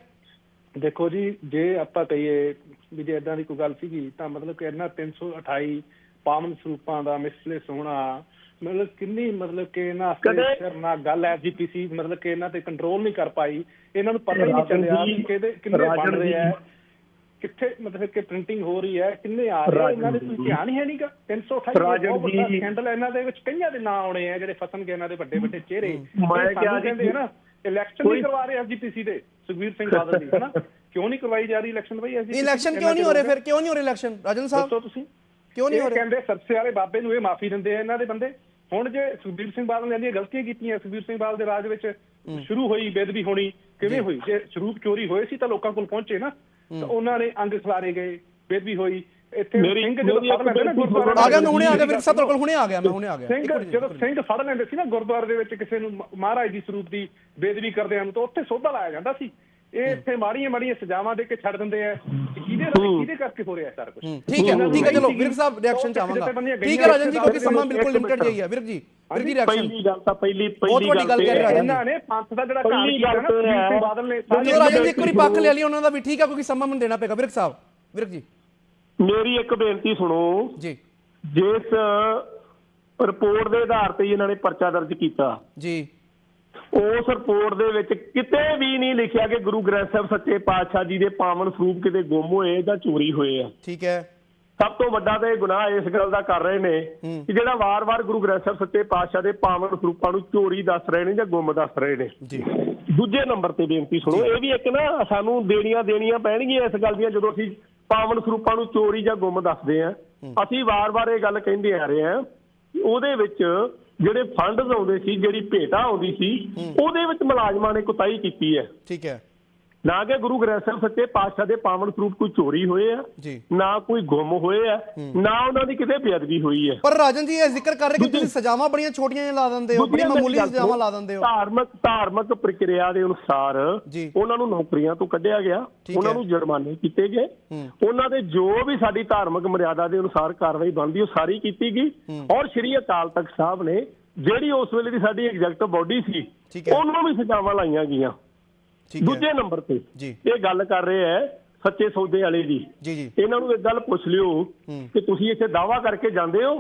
ਦੇਖੋ ਜੀ ਜੇ ਆਪਾਂ ਕਹੀਏ ਵੀ ਜੇ ਇਦਾਂ ਦੀ ਕੋਈ ਗੱਲ ਸੀਗੀ ਤਾਂ ਮਤਲਬ ਕਿ ਇਹਨਾਂ 328 ਪਾਵਨ ਸਰੂਪਾਂ ਦਾ ਮਿਸਪਲੇਸ ਹੋਣਾ ਮਤਲਬ ਕਿੰਨੀ ਮਤਲਬ ਕਿ ਇਹਨਾਂ ਕਦੇ- ਸਿਰ ਨਾਲ ਗੱਲ ਐਜੀਪੀਸੀ ਮਤਲਬ ਕਿ ਇਹਨਾਂ ਤੇ ਕੰਟਰੋਲ ਨਹੀਂ ਕਰ ਪਾਈ। ਇਹਨਾਂ ਨੂੰ ਪਤਾ ਹੀ ਨਹੀਂ ਚੱਲਿਆ ਜੀ, ਕਿ ਕਿਹਦੇ ਕਿੰਨੇ ਬਣ ਰਹੇ ਜੀ। ਆ ਕਿੱਥੇ ਮਤਲਬ ਕਿ ਪ੍ਰਿੰਟਿੰਗ ਹੋ ਰਹੀ ਹੈ ਕਿੰਨੇ ਆ ਰਹੇ ਇਹਨਾਂ ਦੇ ਕੋਈ ਧਿਆਨ ਹੀ ਹੈ ਨਹੀਂਗਾ 328 ਰਾਜਨ ਬਹੁਤ ਵੱਡਾ ਜੀ। ਸਕੈਂਡਲ ਇਹਨਾਂ ਦੇ ਵਿੱਚ ਕਈਆਂ ਦੇ ਨਾਂ ਆਉਣੇ ਆ ਜਿਹੜੇ ਫਸਣਗੇ ਇਹਨਾਂ ਦੇ ਵੱਡੇ ਵੱਡੇ ਚਿਹਰੇ। ਮੈਂ ਕਿਹਾ ਜੀ ਕਹਿੰਦੇ ਆ ਨਾ ਇਲੈਕਸ਼ਨ ਨਹੀਂ ਕਰਵਾ ਰਹੇ ਐਫਜੀਪੀਸੀ ਦੇ ਸੁਖਵੀਰ ਸਿੰਘ ਬਾਦਲ ਦੀ ਹਨਾ? ਕਿਉਂ ਨਹੀਂ ਕਰਵਾਈ ਜਾ ਰਹੀ ਇਲੈਕਸ਼ਨ ਬਈ? ਐਸਜੀਪੀਸੀ ਇਲੈਕਸ਼ਨ ਕਿਉਂ ਨਹੀਂ ਹੋ ਰਹੇ ਫਿਰ? ਕਿਉਂ ਨਹੀਂ ਹੋ ਰਹੇ ਇਲੈਕਸ਼ਨ ਰਾਜਨ ਸਾਹਿਬ ਦੱਸੋ ਤੁਸੀਂ। ਕਿਉਂ ਨਹੀਂ ਹੋ ਇਹ ਰਹੇ? ਕਹਿੰਦੇ ਸਰਸੇ ਵਾਲੇ ਬਾਬੇ ਨੂੰ ਇਹ ਮਾਫੀ ਦਿੰਦੇ ਆ ਇਹਨਾਂ ਦੇ ਬੰਦੇ। ਹੁਣ ਜੇ ਸੁਖਬੀਰ ਸਿੰਘ ਬਾਦਲ ਨੇ ਇੰਨੀਆਂ ਗਲਤੀਆਂ ਕੀਤੀਆਂ ਸੁਖਬੀਰ ਸਿੰਘ ਬਾਦਲ ਦੇ ਰਾਜ ਵਿੱਚ ਸ਼ੁਰੂ ਹੋਈ ਬੇਦਬੀ ਹੋਣੀ ਕਿਵੇਂ ਹੋਈ? ਜੇ ਸਰੂਪ ਚੋਰੀ ਹੋਏ ਸੀ ਤਾਂ ਲੋਕਾਂ ਕੋਲ ਪਹੁੰਚੇ ਨਾ। ਤਾਂ ਉਹਨਾਂ ਨੇ ਅੰਗ ਖਿਲਾਰੇ ਗਏ ਬੇਦਬੀ ਹੋਈ। ਇੱਥੇ ਸਿੰਘ ਜਦੋਂ ਫੜ ਲੈਂਦੇ ਨਾ ਗੁਰਦੁਆਰੇ ਆ ਗਿਆ ਮੈਂ ਹੁਣੇ ਆ ਗਿਆ ਵੀਰ ਸਾਹਿਬ ਤੁਹਾਡੇ ਕੋਲ ਹੁਣੇ ਆ ਗਿਆ ਮੈਂ ਹੁਣੇ ਆ ਗਿਆ। ਸਿੰਘ ਜਦੋਂ। ਸਿੰਘ ਫੜ ਲੈਂਦੇ ਸੀ ਨਾ ਗੁਰਦੁਆਰੇ ਦੇ ਵਿੱਚ ਕਿਸੇ ਨੂੰ ਮਹਾਰਾਜ ਦੀ ਸਰੂਪ ਦੀ ਬੇਦਬੀ ਕਰਦੇ ਹਨ ਤਾਂ ਉੱਥੇ ਸੋਧਾ ਲਾਇਆ ਜਾਂਦਾ ਸੀ। ਇਹ ਇੱਥੇ ਮਾੜੀਆਂ ਮਾੜੀਆਂ ਸਜ਼ਾਵਾਂ ਦੇ ਕੇ ਛੱਡ ਦਿੰਦੇ ਆ। ਕਿਹਦੇ ਕਿਹਦੇ ਕਰਕੇ ਹੋ ਰਿਹਾ ਸਾਰਾ ਕੁਝ ਠੀਕ ਹੈ ਠੀਕ ਹੈ ਚਲੋ ਵੀਰ ਸਾਹਿਬ ਰਿਐਕਸ਼ਨ ਚਾਹਾਂਗਾ। ਠੀਕ ਹੈ ਰਾਜਨ ਜੀ ਕਿਉਂਕਿ ਸਮਾਂ ਬਿਲਕੁਲ ਲਿਮਟਿਡ ਜਾਈ ਹੈ। ਵੀਰ ਜੀ ਵੀਰ ਜੀ ਰਿਐਕਸ਼ਨ ਪਹਿਲੀ ਗੱਲ ਤਾਂ ਪਹਿਲੀ ਬਹੁਤ ਪਹਿਲੀ ਵੱਡੀ ਗੱਲ ਰਹੇ ਹੈ। ਰਾਜਨ ਇਹਨਾਂ ਨੇ ਪੰਥ ਦਾ ਜਿਹੜਾ ਘਾਣ ਕੀਤਾ ਗੱਲ ਨਾ। ਸਿੰਘ ਬਾਦਲ ਨੇ ਚਲੋ ਰਾਜਨ ਜੀ ਇੱਕ ਵਾਰੀ ਪੱਖ ਲੈ ਲਈ ਉਹਨਾਂ ਦਾ ਵੀ ਠੀਕ ਹੈ ਕਿਉਂਕਿ ਸਮਾਂ ਮੈਨੂੰ ਦੇਣਾ ਪਏਗਾ। ਵੀਰ ਸਾਹਿਬ ਵੀਰ ਜੀ। ਮੇਰੀ ਇੱਕ ਬੇਨਤੀ ਸੁਣੋ। ਜੀ। ਜਿਸ ਰਿਪੋਰਟ ਦੇ ਆਧਾਰ ਤੇ ਇਹਨਾਂ ਨੇ ਪਰਚਾ ਦਰਜ ਕੀਤਾ। ਜੀ। ਉਸ ਰਿਪੋਰਟ ਦੇ ਵਿੱਚ ਕਿਤੇ ਵੀ ਨਹੀਂ ਲਿਖਿਆ ਕਿ ਗੁਰੂ ਗ੍ਰੰਥ ਸਾਹਿਬ ਸੱਚੇ ਪਾਤਸ਼ਾਹ ਜੀ ਦੇ ਪਾਵਨ ਸਰੂਪ ਕਿਤੇ ਗੁੰਮ ਹੋਏ ਜਾਂ ਚੋਰੀ ਹੋਏ ਆ। ਠੀਕ ਹੈ। ਸਭ ਤੋਂ ਵੱਡਾ ਤੇ ਗੁਨਾਹ ਇਸ ਗੱਲ ਦਾ ਕਰ ਰਹੇ ਨੇ ਕਿ ਜਿਹੜਾ ਵਾਰ-ਵਾਰ ਗੁਰੂ ਗ੍ਰੰਥ ਸਾਹਿਬ ਸੱਚੇ ਪਾਤਸ਼ਾਹ ਦੇ ਪਾਵਨ ਸਰੂਪਾਂ ਨੂੰ ਚੋਰੀ ਦੱਸ ਰਹੇ ਨੇ ਜਾਂ ਗੁੰਮ ਦੱਸ ਰਹੇ ਨੇ। ਜੀ। ਦੂਜੇ ਨੰਬਰ ਤੇ ਬੇਨਤੀ ਸੁਣੋ ਇਹ ਵੀ ਇੱਕ ਨਾ ਸਾਨੂੰ ਦੇਣੀਆਂ ਦੇਣੀਆਂ ਪੈਣਗੀਆਂ ਇਸ ਗੱਲ ਦੀਆਂ ਜਦੋਂ ਅਸੀਂ ਪਾਵਨ ਸਰੂਪਾਂ ਨੂੰ ਚੋਰੀ ਜਾਂ ਗੁੰਮ ਦੱਸਦੇ ਆ। ਅਸੀਂ ਵਾਰ-ਵਾਰ ਇਹ ਗੱਲ ਕਹਿੰਦੇ ਆ ਰਹੇ ਆ ਉਹਦੇ ਵਿੱਚ ਜਿਹੜੇ ਫੰਡਸ ਆਉਂਦੇ ਸੀ ਜਿਹੜੀ ਭੇਟਾ ਆਉਂਦੀ ਸੀ ਉਹਦੇ ਵਿੱਚ ਮੁਲਾਜ਼ਮਾਂ ਨੇ ਕੁਤਾਈ ਕੀਤੀ ਹੈ। ਠੀਕ ਹੈ। ਨਾ ਕਿ ਗੁਰੂ ਗ੍ਰੰਥ ਸਾਹਿਬ ਸੱਚੇ ਪਾਤਸ਼ਾਹ ਦੇ ਪਾਵਨ ਸਰੂਪ ਕੋਈ ਚੋਰੀ ਹੋਏ ਆ ਨਾ ਕੋਈ ਗੁੰਮ ਹੋਏ ਆ ਨਾ ਉਹਨਾਂ ਦੀ ਕਿਤੇ ਬੇਅਦਬੀ ਹੋਈ ਹੈ ਪਰ ਰਾਜਨ ਜੀ ਇਹ ਜ਼ਿਕਰ ਕਰ ਰਹੇ ਕਿ ਤੁਸੀਂ ਸਜ਼ਾਵਾਂ ਬੜੀਆਂ ਛੋਟੀਆਂ ਲਾ ਦਿੰਦੇ ਹੋ ਬੜੀ ਮਾਮੂਲੀ ਸਜ਼ਾਵਾਂ ਲਾ ਦਿੰਦੇ ਹੋ ਧਾਰਮਿਕ ਧਾਰਮਿਕ ਪ੍ਰਕਿਰਿਆ ਦੇ ਅਨੁਸਾਰ। ਉਹਨਾਂ ਨੂੰ ਨੌਕਰੀਆਂ ਤੋਂ ਕੱਢਿਆ ਗਿਆ ਉਹਨਾਂ। ਨੂੰ ਜੁਰਮਾਨੇ ਕੀਤੇ ਗਏ। ਉਹਨਾਂ ਦੇ ਜੋ ਵੀ ਸਾਡੀ ਧਾਰਮਿਕ ਮਰਿਆਦਾ ਦੇ ਅਨੁਸਾਰ ਕਾਰਵਾਈ ਬਣਦੀ ਉਹ ਸਾਰੀ ਕੀਤੀ ਗਈ ਔਰ ਸ਼੍ਰੀ ਅਕਾਲ ਤਖਤ ਸਾਹਿਬ ਨੇ ਜਿਹੜੀ ਉਸ ਵੇਲੇ ਦੀ ਸਾਡੀ ਐਗਜ਼ੈਕਟਿਵ ਬਾਡੀ ਸੀ। ਉਹਨੂੰ ਵੀ ਸਜ਼ਾਵਾਂ ਲਾਈਆਂ ਗਈਆਂ ਦੂਜੇ ਨੰਬਰ ਤੇ ਜੀ। ਇਹ ਗੱਲ ਕਰ ਰਹੇ ਹੈ ਸੱਚੇ ਸੌਦੇ ਵਾਲੇ ਦੀ ਜੀ ਜੀ ਇਹਨਾਂ ਨੂੰ ਇੱਕ ਗੱਲ ਪੁੱਛ ਲਿਓ। ਕਿ ਤੁਸੀਂ ਇੱਥੇ ਦਾਵਾ ਕਰਕੇ ਜਾਂਦੇ ਹੋ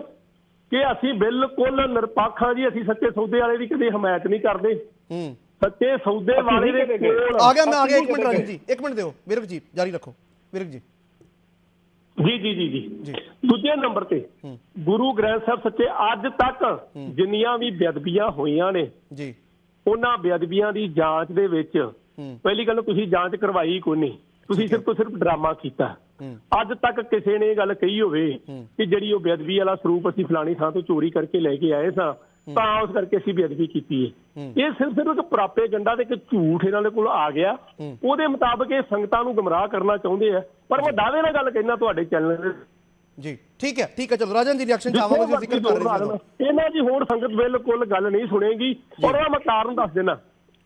ਕਿ ਅਸੀਂ ਬਿਲਕੁਲ ਨਿਰਪੱਖ ਹਾਂ ਜੀ ਅਸੀਂ ਸੱਚੇ ਸੌਦੇ ਵਾਲੇ ਦੀ ਕਦੇ ਹਮਾਇਤ ਨਹੀਂ ਕਰਦੇ ਹੂੰ ਸੱਚੇ ਸੌਦੇ ਵਾਲੇ ਦੇ। ਕੋਲ ਆ ਗਿਆ ਮੈਂ ਆ ਗਿਆ ਇੱਕ ਅਸੀਂ ਮਿੰਟ ਕਿਤੇ ਰਾਜਨ ਜੀ ਇੱਕ ਮਿੰਟ ਦਿਓ ਵਿਰਕ ਜੀ ਜਾਰੀ ਰੱਖੋ ਵਿਰਕ ਜੀ ਜੀ ਜੀ ਜੀ ਜੀ। ਦੂਜੇ ਨੰਬਰ ਤੇ ਹੂੰ। ਗੁਰੂ ਗ੍ਰੰਥ ਸਾਹਿਬ ਸੱਚੇ ਅੱਜ ਤੱਕ ਜਿੰਨੀਆਂ ਵੀ ਬੇਅਦਬੀਆਂ ਹੋਈਆਂ ਨੇ ਜੀ ਉਹਨਾਂ ਬੇਅਦਬੀਆਂ ਦੀ ਜਾਂਚ ਦੇ ਵਿੱਚ ਪਹਿਲੀ ਗੱਲ ਤੁਸੀਂ ਜਾਂਚ ਕਰਵਾਈ ਕੋਈ ਨਹੀਂ। ਤੁਸੀਂ ਸਿਰਫ ਤੋਂ ਸਿਰਫ ਡਰਾਮਾ ਕੀਤਾ। ਅੱਜ ਤੱਕ ਕਿਸੇ ਨੇ ਇਹ ਗੱਲ ਕਹੀ ਹੋਵੇ। ਕਿ ਜਿਹੜੀ ਉਹ ਬੇਅਦਬੀ ਵਾਲਾ ਸਰੂਪ ਅਸੀਂ ਫਲਾਣੀ ਥਾਂ ਤੋਂ ਚੋਰੀ ਕਰਕੇ ਲੈ ਕੇ ਆਏ ਸਾਂ ਤਾਂ ਉਸ ਕਰਕੇ ਅਸੀਂ ਬੇਅਦਬੀ ਕੀਤੀ ਹੈ। ਇਹ ਸਿਰਫ ਸਿਰਫ ਇੱਕ ਪ੍ਰਾਪੇ ਗੰਡਾ ਤੇ ਇੱਕ ਝੂਠ ਇਹਨਾਂ ਦੇ ਕੋਲ ਆ ਗਿਆ। ਉਹਦੇ ਮੁਤਾਬਕ ਇਹ ਸੰਗਤਾਂ ਨੂੰ ਗਮਰਾਹ ਕਰਨਾ ਚਾਹੁੰਦੇ ਆ। ਪਰ ਮੈਂ ਦਾਅਵੇ ਨਾਲ ਗੱਲ ਕਹਿਣਾ ਤੁਹਾਡੇ ਚੈਨਲ ਦੇ ਜੀ ਠੀਕ ਹੈ ਠੀਕ ਹੈ ਚਲੋ ਰਾਜਨ ਜੀ ਰਿਐਕਸ਼ਨ ਚਾਹਾਂਗੇ ਤੁਸੀਂ ਜ਼ਿਕਰ ਕਰ ਰਹੇ ਸੀ। ਇਹਨਾਂ ਦੀ ਹੋਰ ਸੰਗਤ ਬਿਲਕੁਲ ਗੱਲ ਨਹੀਂ ਸੁਣੇਗੀ। ਔਰ ਮੈਂ ਕਾਰਨ ਦੱਸ ਦੇਣਾ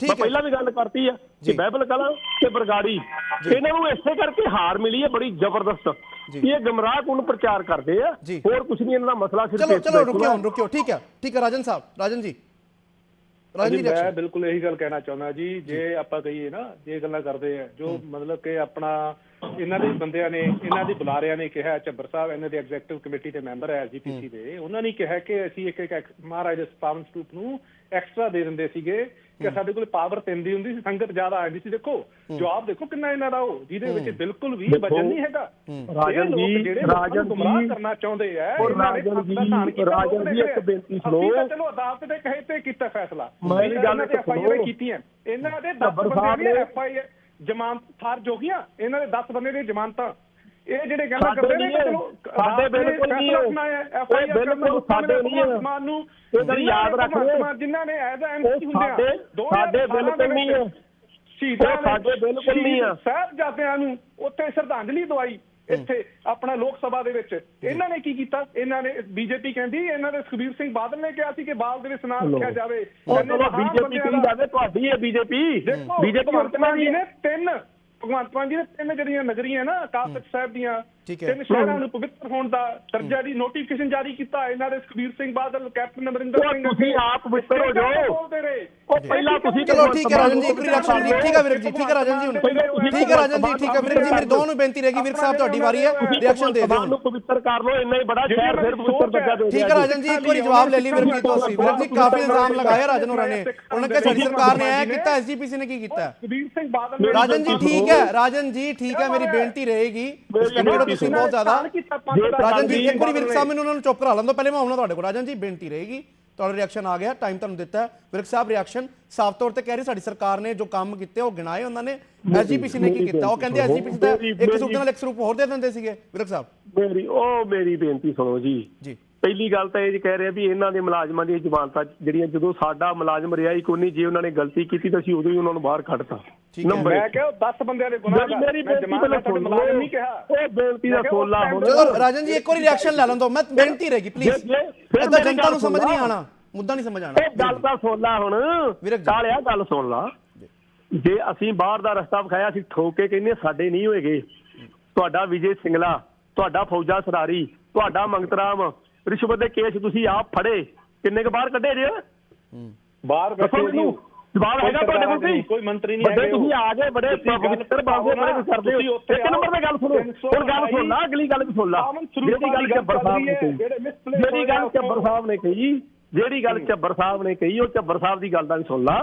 ਮੈਂ ਹੈ। ਪਹਿਲਾਂ ਵੀ ਗੱਲ ਕਰਤੀ ਆ ਜੀ। ਕਿ ਬਾਈਬਲ ਕਲਾ ਤੇ ਬਰਗਾੜੀ ਇਹਨਾਂ ਨੂੰ ਇਸੇ ਕਰਕੇ ਹਾਰ ਮਿਲੀ ਹੈ ਬੜੀ ਜ਼ਬਰਦਸਤ। ਇਹ ਗਮਰਾਹ ਕੋਲ ਪ੍ਰਚਾਰ ਕਰਦੇ ਆ। ਹੋਰ ਕੁਝ ਨਹੀਂ ਇਹਨਾਂ ਦਾ ਮਸਲਾ ਸਿਰਫ ਚਲੋ ਚਲੋ ਰੁਕਿਓ ਹੁਣ। ਰੁਕਿਓ ਠੀਕ ਹੈ ਠੀਕ ਹੈ ਰਾਜਨ ਸਾਹਿਬ ਰਾਜਨ ਜੀ। ਰਾਜਨ ਜੀ ਜੀ ਮੈਂ ਬਿਲਕੁਲ ਇਹੀ ਗੱਲ ਕਹਿਣਾ ਚਾਹੁੰਦਾ ਜੀ ਜੇ। ਆਪਾਂ ਕਹੀਏ ਨਾ ਜੇ ਗੱਲਾਂ ਕਰਦੇ ਆ ਜੋ ਮਤਲਬ ਕਿ ਆਪਣਾ ਇਹਨਾਂ ਦੇ ਬੰਦਿਆਂ ਨੇ ਇਹਨਾਂ ਦੇ ਬੁਲਾਰਿਆਂ ਨੇ ਕਿਹਾ ਚੱਬਰ ਸਾਹਿਬ ਇਹਨਾਂ ਦੇ ਐਗਜ਼ੀਕਟਿਵ ਕਮੇਟੀ ਦੇ ਮੈਂਬਰ ਹੈ। ਐਸਜੀਪੀਸੀ ਦੇ ਉਹਨਾਂ ਨੇ ਕਿਹਾ ਕਿ ਅਸੀਂ ਇੱਕ ਇੱਕ ਮਹਾਰਾਜ ਦੇ ਪਾਵਨ ਸਰੂਪ ਨੂੰ ਐਕਸਟਰਾ ਦੇ ਦਿੰਦੇ ਸੀਗੇ ਕਿ ਸਾਡੇ ਕੋਲ ਪਾਵਰ ਤਿੰਨ ਦੀ ਹੁੰਦੀ ਸੀ ਸੰਗਤ ਜ਼ਿਆਦਾ ਆਉਂਦੀ ਸੀ ਦੇਖੋ ਜਵਾਬ ਦੇਖੋ ਕਿੰਨਾ ਇਹਨਾਂ ਦਾ ਉਹ ਜਿਹਦੇ ਵਿੱਚ ਬਿਲਕੁਲ ਵੀ ਵਜਨ ਨਹੀਂ ਹੈਗਾ। ਰਾਜਨ ਜੀ, ਰਾਜਨ ਗੁੰਮਰਾਹ ਜੀ, ਕਰਨਾ ਚਾਹੁੰਦੇ ਆ ਔਰ ਇਹਨਾਂ ਨੇ ਰਾਜਨ ਦਾ ਜੀ, ਧਾਨ ਕੀਤਾ, ਲੋਕ ਰਾਜਨ ਜੀ, ਇੱਕ। ਬੇਨਤੀ ਸੁਣੋ। ਚਲੋ ਅਦਾਲਤ ਦੇ ਕਹੇ ਤੇ ਕੀਤਾ ਫੈਸਲਾ। ਮੈਂ ਗੱਲ ਦੇ ਸੁਣੋ। ਕੀਤੀਆਂ। ਇਹਨਾਂ ਦੇ 10 ਝੱਬਰ ਸਾਹਿਬ ਬੰਦੇ ਦੀਆਂ ਨੇ- ਐਫਆਈਆਰ ਜ਼ਮਾਨਤ ਥਾਰ ਜੋਗੀਆਂ ਇਹਨਾਂ ਦੇ 10 ਬੰਦੇ ਦੀਆਂ ਜ਼ਮਾਨਤਾਂ। ਇਹ ਜਿਹੜੇ ਗੱਲਾਂ ਕਰਦੇ ਨੇ ਚਲੋ ਸਾਡੇ ਬਿਲਕੁਲ ਨਹੀਂ ਉਹ ਕਰਨਾ ਬਿਲਕੁਲ ਸਾਡੇ ਨਹੀਂ ਹੈ। ਭਗਵੰਤ ਮਾਨ ਨੂੰ ਇਹ ਯਾਦ ਰੱਖ ਜਿਨ੍ਹਾਂ ਨੇ ਐਜ਼ ਐ ਐਮਸੀ ਉਹ ਹੁੰਦੇ ਆ ਸਾਡੇ- ਬਿਲਕੁਲ ਨਹੀਂ। ਸ਼ਹੀਦਾਂ ਸਾਡੇ ਬਿਲਕੁਲ ਨਹੀਂ ਆ। ਸਾਹਿਬਜ਼ਾਦਿਆਂ ਨੂੰ ਉੱਥੇ ਸ਼ਰਧਾਂਜਲੀ ਦਵਾਈ ਇੱਥੇ ਆਪਣਾ ਲੋਕ ਸਭਾ ਦੇ ਵਿੱਚ। ਇਹਨਾਂ ਨੇ ਕੀ ਕੀਤਾ? ਇਹਨਾਂ ਨੇ ਬੀਜੇਪੀ ਕਹਿੰਦੀ ਇਹਨਾਂ ਦੇ ਸੁਖਬੀਰ ਸਿੰਘ ਬਾਦਲ ਨੇ ਕਿਹਾ ਸੀ ਕਿ ਬਾਲ ਦੇ ਵਿੱਚ ਨਾਂ ਰੱਖਿਆ ਜਾਵੇ। ਬੀਜੇਪੀ ਕਹੀ ਜਾਵੇ ਤੁਹਾਡੀ ਹੈ ਬੀਜੇਪੀ। ਬੀਜੇਪੀ ਭਗਵੰਤ ਮਾਨ ਜੀ ਨੇ ਤਿੰਨ ਭਗਵੰਤ ਮਾਨ ਜੀ ਨੇ ਤਿੰਨ ਜਿਹੜੀਆਂ ਨਗਰੀਆਂ ਨਾ ਅਕਾਲ ਤਖਤ ਸਾਹਿਬ ਦੀਆਂ ਠੀਕ ਹੈ। ਤਿੰਨ ਸ਼ਹਿਰਾਂ ਨੂੰ ਪਵਿੱਤਰ ਹੋਣ ਦਾ ਦਰਜਾ ਦੀ ਨੋਟੀਫਿਕੇਸ਼ਨ ਜਾਰੀ ਕੀਤਾ ਇਹਨਾਂ ਦੇ ਸੁਖਬੀਰ ਸਿੰਘ ਬਾਦਲ ਕੈਪਟਨ ਅਮਰਿੰਦਰ ਸਿੰਘ ਤੁਸੀਂ ਆਪ ਪਵਿੱਤਰ ਹੋ ਜਾਓ। ਉਹ ਪਹਿਲਾਂ ਤੁਸੀਂ ਚਲੋ ਠੀਕ ਹੈ ਰਾਜਨ ਜੀ ਇੱਕ ਰਿਐਕਸ਼ਨ ਜੀ ਠੀਕ ਹੈ ਵਿਰਕ ਜੀ ਠੀਕ ਹੈ ਰਾਜਨ ਜੀ ਹੁਣ। ਠੀਕ ਹੈ ਰਾਜਨ ਜੀ ਠੀਕ ਹੈ ਵਿਰਕ ਜੀ ਮੇਰੀ ਦੋਵਾਂ ਨੂੰ ਬੇਨਤੀ ਰਹੇਗੀ। ਵਿਰਕ ਸਾਹਿਬ ਤੁਹਾਡੀ ਵਾਰੀ ਹੈ। ਰਿਐਕਸ਼ਨ ਦੇ ਦਿਓ। ਨੂੰ ਪਵਿੱਤਰ ਕਰ ਲਓ ਇੰਨਾ ਹੀ ਬੜਾ ਸ਼ਹਿਰ ਫਿਰ ਪਵਿੱਤਰ ਦਰਜਾ ਦੇ ਠੀਕ ਹੈ ਰਾਜਨ ਜੀ ਇੱਕ ਵਾਰੀ ਜਵਾਬ ਲੈ ਲਈ ਵਿਰਕ ਜੀ ਤੋਂ ਅਸੀਂ ਵਿਰਕ ਜੀ ਕਾਫੀ ਇਲਜ਼ਾਮ ਲਗਾਇਆ ਰਾਜਨ ਹੋਰਾਂ ਨੇ। ਉਹਨਾਂ ਨੇ ਸਾਡੀ ਸਰਕਾਰ ਨੇ ਆਇਆ ਕੀਤਾ ਐਸਜੀਪੀਸੀ ਨੇ ਕੀ ਕੀਤਾ? ਸੁਖਬੀਰ ਸਿੰਘ ਬਾਦਲ ਰਾਜਨ ਜੀ ਠੀਕ ਹੈ। ਰਾਜਨ ਜੀ ਠੀਕ ਹੈ ਮੇਰੀ ਬੇਨਤੀ ਰਹੇਗੀ। ਤੁਸੀਂ ਬਹੁਤ ਜ਼ਿਆਦਾ ਰਾਜਨ ਜੀ ਇੱਕ ਵਾਰੀ ਵਿਰਕ ਸਾਹਿਬ ਮੈਨੂੰ ਉਹਨਾਂ ਨੂੰ ਚੁੱਪ ਕਰਾ ਲੈਂਦੋ ਪਹਿਲੇ ਮੈਂ ਆਉਣਾ ਤੁਹਾਡੇ ਕੋਲ। ਰਾਜਨ ਜੀ ਬੇਨਤੀ ਰਹੇਗੀ। ਤੁਹਾਡਾ ਰਿਐਕਸ਼ਨ ਆ ਗਿਆ। ਟਾਈਮ ਤੁਹਾਨੂੰ ਦਿੱਤਾ। ਹੈ ਵਿਰਕ ਸਾਹਿਬ ਰਿਐਕਸ਼ਨ ਸਾਫ਼ ਤੌਰ ਤੇ ਕਹਿ ਰਹੀ ਸਾਡੀ ਸਰਕਾਰ ਨੇ ਜੋ ਕੰਮ ਕੀਤੇ ਉਹ ਗਿਣਾਏ ਉਹਨਾਂ ਨੇ। ਐਸਜੀਪੀਸੀ ਨੇ ਕੀ ਕੀਤਾ? ਉਹ ਕਹਿੰਦੇ ਐਸਜੀਪੀਸੀ ਦਾ ਇੱਕ ਸਰੂਪ ਨਾਲ ਇੱਕ ਸਰੂਪ ਹੋਰ ਦੇ ਦਿੰਦੇ ਸੀਗੇ। ਵਿਰਕ ਸਾਹਿਬ। ਮੇਰੀ ਉਹ ਮੇਰੀ ਬੇਨਤੀ ਸੁਣੋ ਜੀ। ਜੀ। ਪਹਿਲੀ ਗੱਲ ਤਾਂ ਇਹ ਜੀ ਕਹਿ ਰਿਹਾ ਵੀ ਇਹਨਾਂ ਦੇ ਮੁਲਾਜ਼ਮਾਂ ਦੀਆਂ ਜ਼ਮਾਨਤਾਂ ਜਿਹੜੀਆਂ ਜਦੋਂ ਸਾਡਾ ਮੁਲਾਜ਼ਮ ਰਿਹਾ ਹੀ ਕੋਈ ਨਹੀਂ ਜੇ ਉਹਨਾਂ ਨੇ ਗਲਤੀ ਕੀਤੀ ਤਾਂ ਅਸੀਂ ਉਦੋਂ ਹੀ ਉਹਨਾਂ ਨੂੰ ਬਾਹਰ ਕੱਢਤਾ। ਨੰਬਰ ਮੈਂ। ਕਿਹਾ ਉਹ 10 ਬੰਦਿਆਂ ਦੇ ਗੁਨਾਹ ਮੇਰੀ ਮੇਰੀ ਮੈਂ ਬੇਨਤੀ ਪਹਿਲਾਂ ਤੁਹਾਡੇ ਮੁਲਾਜ਼ਮ ਨਹੀਂ ਕਿਹਾ। ਉਹ ਬੇਨਤੀ ਦਾ ਸੋਲਾ ਹੁਣ। ਰਾਜਨ ਜੀ ਇੱਕ ਵਾਰੀ ਰਿਐਕਸ਼ਨ ਲੈ ਲੈਂਦੋ ਮੈਂ ਬੇਨਤੀ ਰਹੇਗੀ ਪਲੀਜ਼ ਇਦਾਂ ਮੇਰੀ ਜਨਤਾ ਗੱਲ ਨੂੰ ਸਮਝ ਸੁਣ। ਨਹੀਂ ਲਾ। ਆਣਾ ਮੁੱਦਾ ਨਹੀਂ ਸਮਝ ਆਣਾ ਇਹ ਗੱਲ ਤਾਂ ਸੁਣ ਲਾ ਹੁਣ। ਕਾਲਿਆ ਗੱਲ ਸੁਣ ਲਾ। ਜੇ ਅਸੀਂ ਬਾਹਰ ਦਾ ਰਸਤਾ ਵਿਖਾਇਆ ਅਸੀਂ ਠੋਕ ਕੇ ਕਹਿੰਦੇ ਸਾਡੇ ਨਹੀਂ ਹੋਏਗੇ। ਤੁਹਾਡਾ ਵਿਜੇ ਸਿੰਗਲਾ ਤੁਹਾਡਾ ਫੌਜਾ ਸਰਾਰੀ ਤੁਹਾਡਾ ਮੰਗਤਰਾਮ ਰਿਸ਼ਵਤ ਦੇ ਕੇਸ ਤੁਸੀਂ ਆਪ ਫੜੇ। ਕਿੰਨੇ ਕੁ ਬਾਹਰ ਕੱਢੇ ਜੇ? ਬਾਹਰ ਬੈਠੇ ਮੈਨੂੰ। ਜਵਾਬ ਹੈਗਾ ਤੁਹਾਡੇ ਕੋਲ ਕੋਈ? ਕੋਈ ਮੰਤਰੀ ਨਹੀਂ ਹੈਗੇ। ਤੁਸੀਂ ਆ ਗਏ ਬੜੇ ਪਵਿੱਤਰ ਬਾਬੇ ਬੜੇ ਕਰਦੇ ਹੋ। ਇੱਕ ਨੰਬਰ ਤੇ ਗੱਲ ਸੁਣੋ। ਹੁਣ ਗੱਲ ਸੁਣ ਲਾ ਅਗਲੀ ਗੱਲ ਵੀ ਸੁਣ ਲਾ ਜਿਹੜੀ ਗੱਲ ਚੱਬਰ ਸਾਹਿਬ ਨੇ ਕਹੀ ਜਿਹੜੇ ਗੱਲ ਚੱਬਰ ਸਾਹਿਬ ਨੇ ਕਹੀ ਜਿਹੜੀ ਗੱਲ ਚੱਬਰ ਸਾਹਿਬ ਨੇ ਕਹੀ ਉਹ ਚੱਬਰ ਸਾਹਿਬ ਦੀ ਗੱਲ ਦਾ ਵੀ ਸੁਣ ਲਾ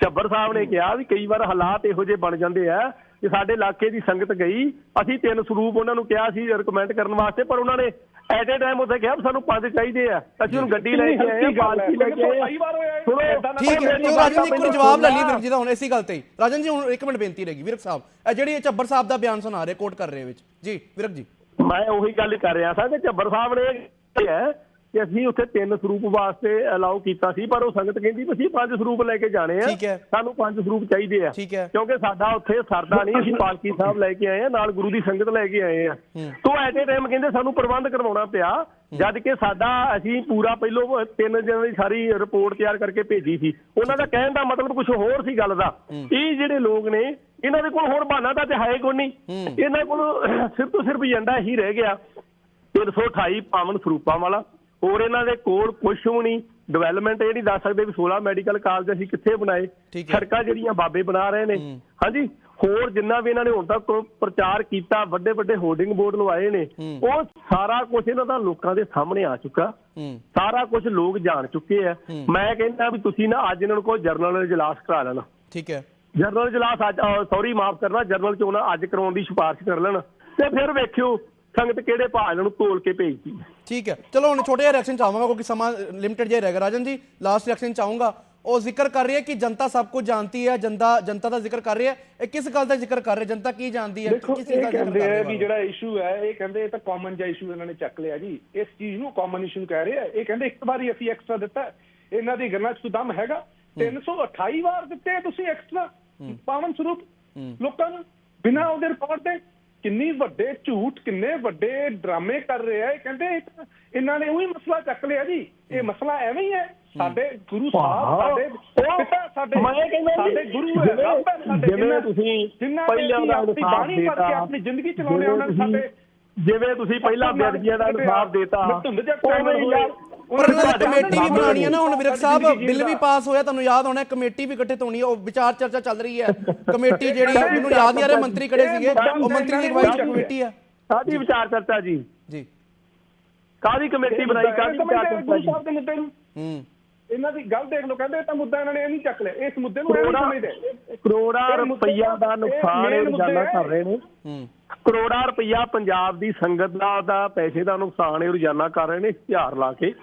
ਚੱਬਰ ਸਾਹਿਬ ਨੇ ਕਿਹਾ ਵੀ ਕਈ ਵਾਰ ਹਾਲਾਤ ਇਹੋ ਜਿਹੇ ਬਣ ਜਾਂਦੇ ਆ ਕਿ ਸਾਡੇ ਇਲਾਕੇ ਦੀ ਸੰਗਤ ਗਈ। ਅਸੀਂ ਤਿੰਨ ਸਰੂਪ ਉਹਨਾਂ ਨੂੰ ਕਿਹਾ ਸੀ ਰਿਕਮੈਂਡ ਕਰਨ ਵਾਸਤੇ ਪਰ ਉਹਨਾਂ ਨੇ ਐਟ ਏ ਟਾਈਮ ਉੱਥੇ ਕਿਹਾ ਸਾਨੂੰ ਪੰਜ ਚਾਹੀਦੇ ਆ। ਅਸੀਂ ਹੁਣ ਗੱਡੀ ਲੈ ਕੇ ਆਏ ਆ ਬਾਲਟੀ ਲੈ ਕੇ ਆਏ ਆ। ਕਈ ਵਾਰ ਹੋਇਆ ਹੈ। ਸੁਣੋ ਠੀਕ ਹੈ ਚਲੋ ਰਾਜਨ ਜੀ ਇੱਕ ਵਾਰੀ ਜਵਾਬ ਲੈ ਲਈ। ਵਿਰਕ ਜੀ ਦਾ ਹੁਣ ਇਸੇ ਗੱਲ ਤੇ ਹੀ। ਰਾਜਨ ਜੀ ਹੁਣ ਇੱਕ ਮਿੰਟ ਬੇਨਤੀ ਰਹੇਗੀ ਵਿਰਕ ਸਾਹਿਬ। ਇਹ ਜਿਹੜੀ ਇਹ ਚੱਬਰ ਸਾਹਿਬ ਦਾ ਬਿਆਨ ਸੁਣਾ ਰਹੇ ਕੋਟ ਕਰ ਰਹੇ ਵਿੱਚ। ਜੀ ਵਿਰਕ ਜੀ। ਮੈਂ ਉਹੀ ਗੱਲ ਕਰ ਰਿਹਾ ਸਾਂ ਕਿ ਝੱਬਰ ਸਾਹਿਬ ਨੇ ਇਹ ਹੈ ਕਿ ਅਸੀਂ ਉੱਥੇ ਤਿੰਨ ਸਰੂਪ ਵਾਸਤੇ ਅਲਾਉ ਕੀਤਾ ਸੀ ਪਰ ਉਹ ਸੰਗਤ ਕਹਿੰਦੀ ਵੀ ਅਸੀਂ ਪੰਜ ਸਰੂਪ ਲੈ ਕੇ ਜਾਣੇ ਆ। ਸਾਨੂੰ ਪੰਜ ਸਰੂਪ ਚਾਹੀਦੇ ਆ। ਕਿਉਂਕਿ ਸਾਡਾ ਉੱਥੇ ਸਰਦਾ ਨਹੀਂ ਅਸੀਂ ਪਾਲਕੀ ਸਾਹਿਬ ਲੈ ਕੇ ਆਏ ਆ ਨਾਲ ਗੁਰੂ ਦੀ ਸੰਗਤ ਲੈ ਕੇ ਆਏ ਆ। ਤੋਂ ਐਟ ਏ ਟਾਈਮ ਕਹਿੰਦੇ ਸਾਨੂੰ ਪ੍ਰਬੰਧ ਕਰਵਾਉਣਾ ਪਿਆ ਜਦ ਕਿ ਸਾਡਾ ਅਸੀਂ ਪੂਰਾ ਪਹਿਲੋਂ ਤਿੰਨ ਦਿਨਾਂ ਦੀ ਸਾਰੀ ਰਿਪੋਰਟ ਤਿਆਰ ਕਰਕੇ ਭੇਜੀ ਸੀ। ਉਹਨਾਂ ਦਾ ਕਹਿਣ ਦਾ ਮਤਲਬ ਕੁਝ ਹੋਰ ਸੀ ਗੱਲ ਦਾ। ਇਹ ਜਿਹੜੇ ਲੋਕ ਨੇ ਇਹਨਾਂ ਦੇ ਕੋਲ ਹੋਰ ਬਹਾਨਾ ਤਾਂ ਤੇ ਹੈ ਕੋਈ ਨਹੀਂ। ਇਹਨਾਂ ਕੋਲ ਸਿਰਫ ਤੋਂ ਸਿਰਫ ਏਜੰਡਾ ਹੀ ਰਹਿ ਗਿਆ। 328 ਪਾਵਨ ਸਰੂਪਾਂ ਵਾਲਾ। ਹੋਰ ਇਹਨਾਂ ਦੇ ਕੋਲ ਕੁਝ ਵੀ ਨਹੀਂ। ਡਿਵੈਲਪਮੈਂਟ ਇਹ ਨਹੀਂ ਦੱਸ ਸਕਦੇ ਵੀ 16 ਮੈਡੀਕਲ ਕਾਲਜ ਅਸੀਂ ਕਿੱਥੇ ਬਣਾਏ। ਸੜਕਾਂ ਜਿਹੜੀਆਂ ਬਾਬੇ ਬਣਾ ਰਹੇ ਨੇ। ਹਾਂਜੀ ਹੋਰ ਜਿੰਨਾ ਵੀ ਇਹਨਾਂ ਨੇ ਹੁਣ ਤੱਕ ਪ੍ਰਚਾਰ ਕੀਤਾ ਵੱਡੇ ਵੱਡੇ ਹੋਰਡਿੰਗ ਬੋਰਡ ਲਵਾਏ ਨੇ ਉਹ ਸਾਰਾ ਕੁਝ ਇਹਨਾਂ ਦਾ ਲੋਕਾਂ ਦੇ ਸਾਹਮਣੇ ਆ ਚੁੱਕਾ। ਸਾਰਾ ਕੁਝ ਲੋਕ ਜਾਣ ਚੁੱਕੇ ਆ। ਮੈਂ ਕਹਿੰਦਾ ਵੀ ਤੁਸੀਂ ਨਾ ਅੱਜ ਇਹਨਾਂ ਨੂੰ ਕੋਈ ਜਰਨਲ ਇਜਲਾਸ ਕਰਾ ਲੈਣਾ। ਠੀਕ ਹੈ। ਜਰਨਲ ਇਜਲਾਸ ਅੱਜ ਸੌਰੀ ਮਾਫ ਕਰਨਾ ਜਰਨਲ ਚੋਣ ਅੱਜ ਕਰਾਉਣ ਦੀ ਸਿਫਾਰਿਸ਼ ਕਰ ਲੈਣ। ਤੇ ਫਿਰ ਵੇਖਿਓ ਸੰਗਤ ਕਿਹੜੇ ਭਾਅ ਇਹਨਾਂ ਨੂੰ ਤੋਲ ਕੇ ਭੇਜਦੀ ਹੈ। ਠੀਕ ਹੈ। ਚਲੋ ਹੁਣ ਛੋਟੇ ਜਿਹਾ ਰਿਐਕਸ਼ਨ ਚਾਹਾਂਗਾ ਕਿਉਂਕਿ ਸਮਾਂ ਲਿਮਿਟਡ ਜਿਹਾ ਰਹੇਗਾ ਰਾਜਨ ਜੀ ਲਾਸਟ ਰਿਐਕਸ਼ਨ ਚਾਹੂੰਗਾ ਉਹ ਜ਼ਿਕਰ ਕਰ ਰਹੀ ਹੈ ਕਿ ਜਨਤਾ ਸਭ ਕੁਝ ਜਾਣਦੀ ਹੈ ਜਨਤਾ ਜਨਤਾ ਦਾ ਜ਼ਿਕਰ ਕਰ ਰਹੀ ਹੈ। ਇਹ ਕਿਸ ਗੱਲ ਦਾ ਜ਼ਿਕਰ ਕਰ ਰਹੇ? ਜਨਤਾ ਕੀ ਜਾਣਦੀ ਹੈ? ਦੇਖੋ ਕਿਸ ਚੀਜ਼ ਇਹ ਦਾ ਜ਼ਿਕਰ ਕਹਿੰਦੇ ਕਰ ਰਹੇ ਆ ਹੈ ਵੀ ਜਿਹੜਾ ਇਸ਼ੂ ਹੈ ਇਹ ਕਹਿੰਦੇ ਇਹ ਤਾਂ ਕਾਮਨ ਜਿਹਾ ਇਸ਼ੂ ਇਹਨਾਂ ਨੇ ਚੱਕ ਲਿਆ ਜੀ। ਇਸ ਚੀਜ਼ ਨੂੰ ਕਾਮਨ ਇਸ਼ੂ ਕਹਿ ਰਹੇ ਆ। ਇਹ ਕਹਿੰਦੇ ਇੱਕ ਵਾਰੀ ਅਸੀਂ ਐਕਸਟਰਾ ਦਿੱਤਾ। ਹੈ। ਇਹਨਾਂ ਦੀ ਗੱਲਾਂ 'ਚ ਦਮ ਹੈਗਾ। 328 ਵਾਰ ਦਿੱਤੇ ਆ ਤੁਸੀਂ ਐਕਸਟਰਾ ਪਾਵਨ ਸਰੂਪ ਲੋਕਾਂ ਨੂੰ। ਬਿਨਾਂ ਉਹਦੇ ਰਿਕਾਰਡ ਦੇ। ਕਿੰਨੀ ਵੱਡੇ ਝੂਠ ਕਿੰਨੇ ਵੱਡੇ ਡਰਾਮੇ ਕਰ ਰਹੇ ਆ ਇਹ ਕਹਿੰਦੇ ਇਹਨਾਂ ਨੇ ਉਹੀ ਮਸਲਾ ਚੱਕ ਲਿਆ ਜੀ। ਇਹ ਮਸਲਾ ਐਵੇਂ ਹੀ ਹੈ। ਸਾਡੇ ਗੁਰੂ ਸਾਹਿਬ ਸਾਡੇ ਪਿਤਾ ਸਾਡੇ ਮੈਂ ਕਹਿੰਦਾ ਜੀ, ਸਾਡੇ ਗੁਰੂ ਹੈ ਰੱਬ ਹੈ ਸਾਡੇ ਜਿਵੇਂ ਤੁਸੀਂ ਪਹਿਲਾਂ ਦਾ ਇਨਸਾਫ਼ ਬਾਣੀ ਪੜ੍ਹ ਕੇ ਦੇਤਾ, ਆਪਣੀ ਜ਼ਿੰਦਗੀ ਚਲਾਉਣੇ ਉਹਨਾਂ ਨੇ ਸਾਡੇ ਜਿਵੇਂ ਤੁਸੀਂ ਪਹਿਲਾਂ ਬੇਅਦਬੀਆਂ ਦਾ ਇਨਸਾਫ ਦੇਤਾ ਉਵੇਂ ਹੀ ਯਾਰ ਪਰ ਇਹਨਾਂ ਦੀ ਕਮੇਟੀ ਵੀ ਬਣਾਉਣੀ ਹੈ ਨਾ ਹੁਣ ਵਿਰਕ ਸਾਹਿਬ ਸਾਡੀ ਬਿੱਲ ਵੀ ਪਾਸ ਹੋਇਆ ਤੁਹਾਨੂੰ ਯਾਦ ਹੋਣਾ ਕਮੇਟੀ ਵੀ ਗਠਿਤ ਹੋਣੀ ਹੈ ਉਹ ਵਿਚਾਰ ਚਰਚਾ ਚੱਲ ਰਹੀ ਹੈ। ਕਮੇਟੀ ਜਿਹੜੀ ਮੈਨੂੰ ਯਾਦ ਨਹੀਂ ਆ ਰਿਹਾ ਮੰਤਰੀ ਖੜੇ ਸੀਗੇ ਉਹ ਮੰਤਰੀ ਦੀ ਅਗਵਾਈ ਚ ਕਮੇਟੀ ਹੈ ਕਾਦੀ ਵਿਚਾਰ ਚਰਚਾ ਜੀ। ਜੀ। ਕਾਦੀ ਕਮੇਟੀ ਬਣਾਈ ਕਾਦੀ ਵਿਚਾਰ ਚਰਚਾ ਜੀ? ਹੂੰ। ਇਹਨਾਂ ਦੀ ਗੱਲ ਦੇਖ ਲਓ ਕਹਿੰਦੇ ਇਹ ਤਾਂ ਮੁੱਦਾ ਇਹਨਾਂ ਨੇ ਇਹ ਨਹੀਂ ਚੱਕ ਲਿਆ। ਇਸ ਮੁੱਦੇ ਨੂੰ ਇਹ ਨਹੀਂ ਕਰੋੜਾਂ ਸਮਝਦੇ। ਕਰੋੜਾਂ ਰੁਪਈਆ ਦਾ ਨੁਕਸਾਨ ਇਹ ਰੋਜ਼ਾਨਾ। ਕਰ ਰਹੇ ਨੇ। ਹੂੰ। ਕਰੋੜਾਂ ਰੁਪਈਆ ਪੰਜਾਬ ਦੀ ਸੰਗਤ ਦਾ ਦਾ ਪੈਸੇ ਦਾ ਨੁਕਸਾਨ ਇਹ ਰੋਜ਼ਾਨਾ ਕਰ ਰਹੇ ਨੇ ਇਸ਼ਤਿਹਾਰ ਲਾ ਕੇ।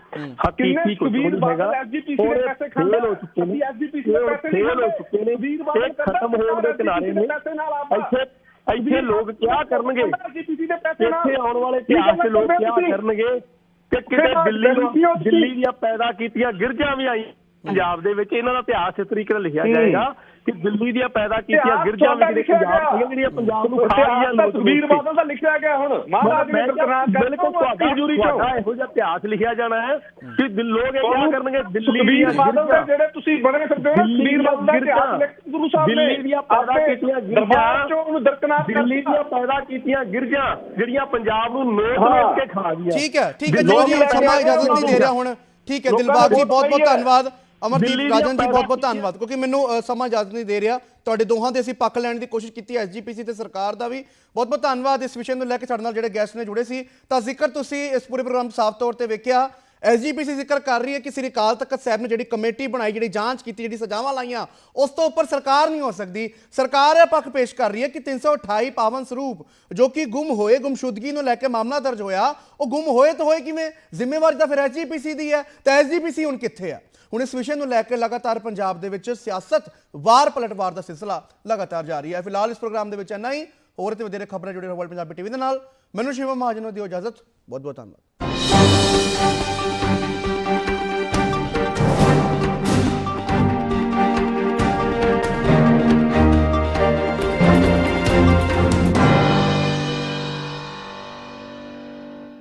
ਹਕੀਕੀ ਕੁਝ ਨਹੀਂ ਹੈਗਾ। ਦੇ ਔਰ ਹੋ ਚੁੱਕੇ ਨੇ। ਦੇ ਫੇਲ ਹੋ ਖਾਂਦੇ। ਚੁੱਕੇ ਨੇ। ਸੁਖਬੀਰ ਬਾਦਲ ਇਹ ਖਤਮ ਹੋਣ ਦੇ ਕਿਨਾਰੇ ਨੇ। ਪੈਸੇ ਨਾਲ ਆਪਦਾ ਇੱਥੇ ਇੱਥੇ ਲੋਕ ਕਿਆ ਕਰਨਗੇ? ਦੇ ਇੱਥੇ ਆਉਣ ਵਾਲੇ ਇਤਿਹਾਸ 'ਚ ਲੋਕ ਕਿਆ ਕਰਨਗੇ? ਕਿ ਕਿਤੇ ਦਿੱਲੀ ਨੂੰ ਦਿੱਲੀ ਦੀਆਂ ਪੈਦਾ ਕੀਤੀਆਂ ਗਿਰਜਾਂ ਵੀ ਆਈ ਪੰਜਾਬ ਦੇ ਵਿੱਚ ਇਹਨਾਂ ਦਾ ਇਤਿਹਾਸ ਇਸ ਤਰੀਕੇ ਨਾਲ ਲਿਖਿਆ ਜਾਏਗਾ ਕਿ ਦਿੱਲੀ ਦੀਆਂ ਪੈਦਾ ਕੀਤੀਆਂ ਗਿਰਜਾਂ ਵੀ ਜਿਹੜੇ ਪੰਜਾਬ ਦੀਆਂ ਜਿਹੜੀਆਂ ਪੰਜਾਬ ਨੂੰ ਖਾ ਰਹੀਆਂ ਲੋਕ ਸੁਖਬੀਰ ਬਾਦਲ ਦਾ ਲਿਖਿਆ ਗਿਆ ਹੁਣ। ਮਹਾਰਾਜ ਨੇ ਤਰਨਾਮ ਕਰ ਬਿਲਕੁਲ ਤੁਹਾਡਾ ਜੂਰੀ ਤੁਹਾਡਾ ਇਹੋ ਜਿਹਾ ਇਤਿਹਾਸ ਲਿਖਿਆ ਜਾਣਾ ਹੈ ਕਿ ਲੋਕ ਇਹ ਕਿਆ ਕਰਨਗੇ? ਦਿੱਲੀ ਦੀਆਂ ਬਾਦਲ ਦੇ ਗਿਰਜਾਂ। ਜਿਹੜੇ ਤੁਸੀਂ ਬਣੇ ਫਿਰਦੇ ਹੋ ਸੁਖਬੀਰ ਬਾਦਲ ਦਾ ਇਤਿਹਾਸ ਗੁਰੂ ਸਾਹਿਬ ਨੇ ਦਿੱਲੀ ਦੀਆਂ ਪੈਦਾ ਕੀਤੀਆਂ ਦਰਬਾਰ ਗਿਰਜਾਂ। ਚੋਂ ਉਹਨੂੰ ਦਰਕਨਾਰ ਕਰ ਦਿੱਲੀ। ਦੀਆਂ ਪੈਦਾ ਕੀਤੀਆਂ ਗਿਰਜਾਂ ਜਿਹੜੀਆਂ ਪੰਜਾਬ ਨੂੰ ਨੋਟ। ਨੋਟ ਕੇ ਖਾ ਗਈਆਂ ਠੀਕ ਹੈ ਠੀਕ ਹੈ ਜੀ ਸਮਾਂ ਇਜਾਜ਼ਤ ਨਹੀਂ ਦੇ ਰਿਹਾ ਹੁਣ। ਠੀਕ ਹੈ ਦਿਲਬਾਗ ਜੀ ਬਹੁਤ ਬਹੁਤ। ਧੰਨਵਾਦ। ਅਮਰਦੀਪ ਰਾਜਨ ਜੀ ਬਹੁਤ ਬਹੁਤ ਧੰਨਵਾਦ ਕਿਉਂਕਿ ਮੈਨੂੰ ਸਮਾਂ ਇਜਾਜ਼ਤ ਨਹੀਂ ਦੇ ਰਿਹਾ। ਤੁਹਾਡੇ ਦੋਹਾਂ ਦੇ ਅਸੀਂ ਪੱਖ ਲੈਣ ਦੀ ਕੋਸ਼ਿਸ਼ ਕੀਤੀ ਐਸਜੀਪੀਸੀ ਤੇ ਸਰਕਾਰ ਦਾ ਵੀ। ਬਹੁਤ ਬਹੁਤ ਧੰਨਵਾਦ ਇਸ ਵਿਸ਼ੇ ਨੂੰ ਲੈ ਕੇ ਸਾਡੇ ਨਾਲ ਜਿਹੜੇ ਗੈਸਟ ਨੇ ਜੁੜੇ ਸੀ। ਤਾਂ ਜ਼ਿਕਰ ਤੁਸੀਂ ਇਸ ਪੂਰੇ ਪ੍ਰੋਗਰਾਮ ਸਾਫ਼ ਤੌਰ ਤੇ ਵੇਖਿਆ। ਐਸਜੀਪੀਸੀ ਜ਼ਿਕਰ ਕਰ ਰਹੀ ਹੈ ਕਿ ਸ੍ਰੀ ਅਕਾਲ ਤਖਤ ਸਾਹਿਬ ਨੇ ਜਿਹੜੀ ਕਮੇਟੀ ਬਣਾਈ, ਜਿਹੜੀ ਜਾਂਚ ਕੀਤੀ, ਜਿਹੜੀ ਸਜ਼ਾਵਾਂ ਲਾਈਆਂ, ਉਸ ਤੋਂ ਉੱਪਰ ਸਰਕਾਰ ਨਹੀਂ ਹੋ ਸਕਦੀ। ਸਰਕਾਰ ਇਹ ਪੱਖ ਪੇਸ਼ ਕਰ ਰਹੀ ਹੈ ਕਿ 328 ਪਾਵਨ ਸਰੂਪ, ਜੋ ਕਿ ਗੁੰਮ ਹੋਏ, ਗੁੰਮਸ਼ੁਦਗੀ ਨੂੰ ਲੈ ਕੇ ਮਾਮਲਾ ਦਰਜ ਹੋਇਆ, ਉਹ ਗੁੰਮ ਹੋਏ ਤਾਂ ਹੋਏ ਕਿਵੇਂ? ਜ਼ਿੰਮੇਵਾਰੀ ਤਾਂ ਫਿਰ ਐਸਜੀਪੀਸੀ ਦੀ ਹੈ, ਤਾਂ ਐਸਜੀਪੀਸੀ ਹੁਣ ਕਿੱਥੇ ਹੈ? ਹੁਣ ਇਸ ਵਿਸ਼ੇ ਨੂੰ ਲੈ ਕੇ ਲਗਾਤਾਰ ਪੰਜਾਬ ਦੇ ਵਿੱਚ ਸਿਆਸਤ ਵਾਰ ਪਲਟਵਾਰ ਦਾ ਸਿਲਸਿਲਾ ਲਗਾਤਾਰ ਜਾਰੀ ਹੈ। ਫਿਲਹਾਲ ਇਸ ਪ੍ਰੋਗਰਾਮ ਦੇ ਵਿੱਚ ਇੰਨਾ ਹੀ। ਹੋਰ ਤੇ ਵਧੇਰੇ ਖਬਰਾਂ ਜੁੜੇ ਰਹੋ ਵਰਲਡ ਪੰਜਾਬੀ ਟੀਵੀ ਦੇ ਨਾਲ। ਮੈਨੂੰ ਸ਼ਿਵਮ ਮਹਾਜਨ ਨੂੰ ਦਿਓ ਇਜਾਜ਼ਤ। ਬਹੁਤ ਬਹੁਤ ਧੰਨਵਾਦ। Thank you.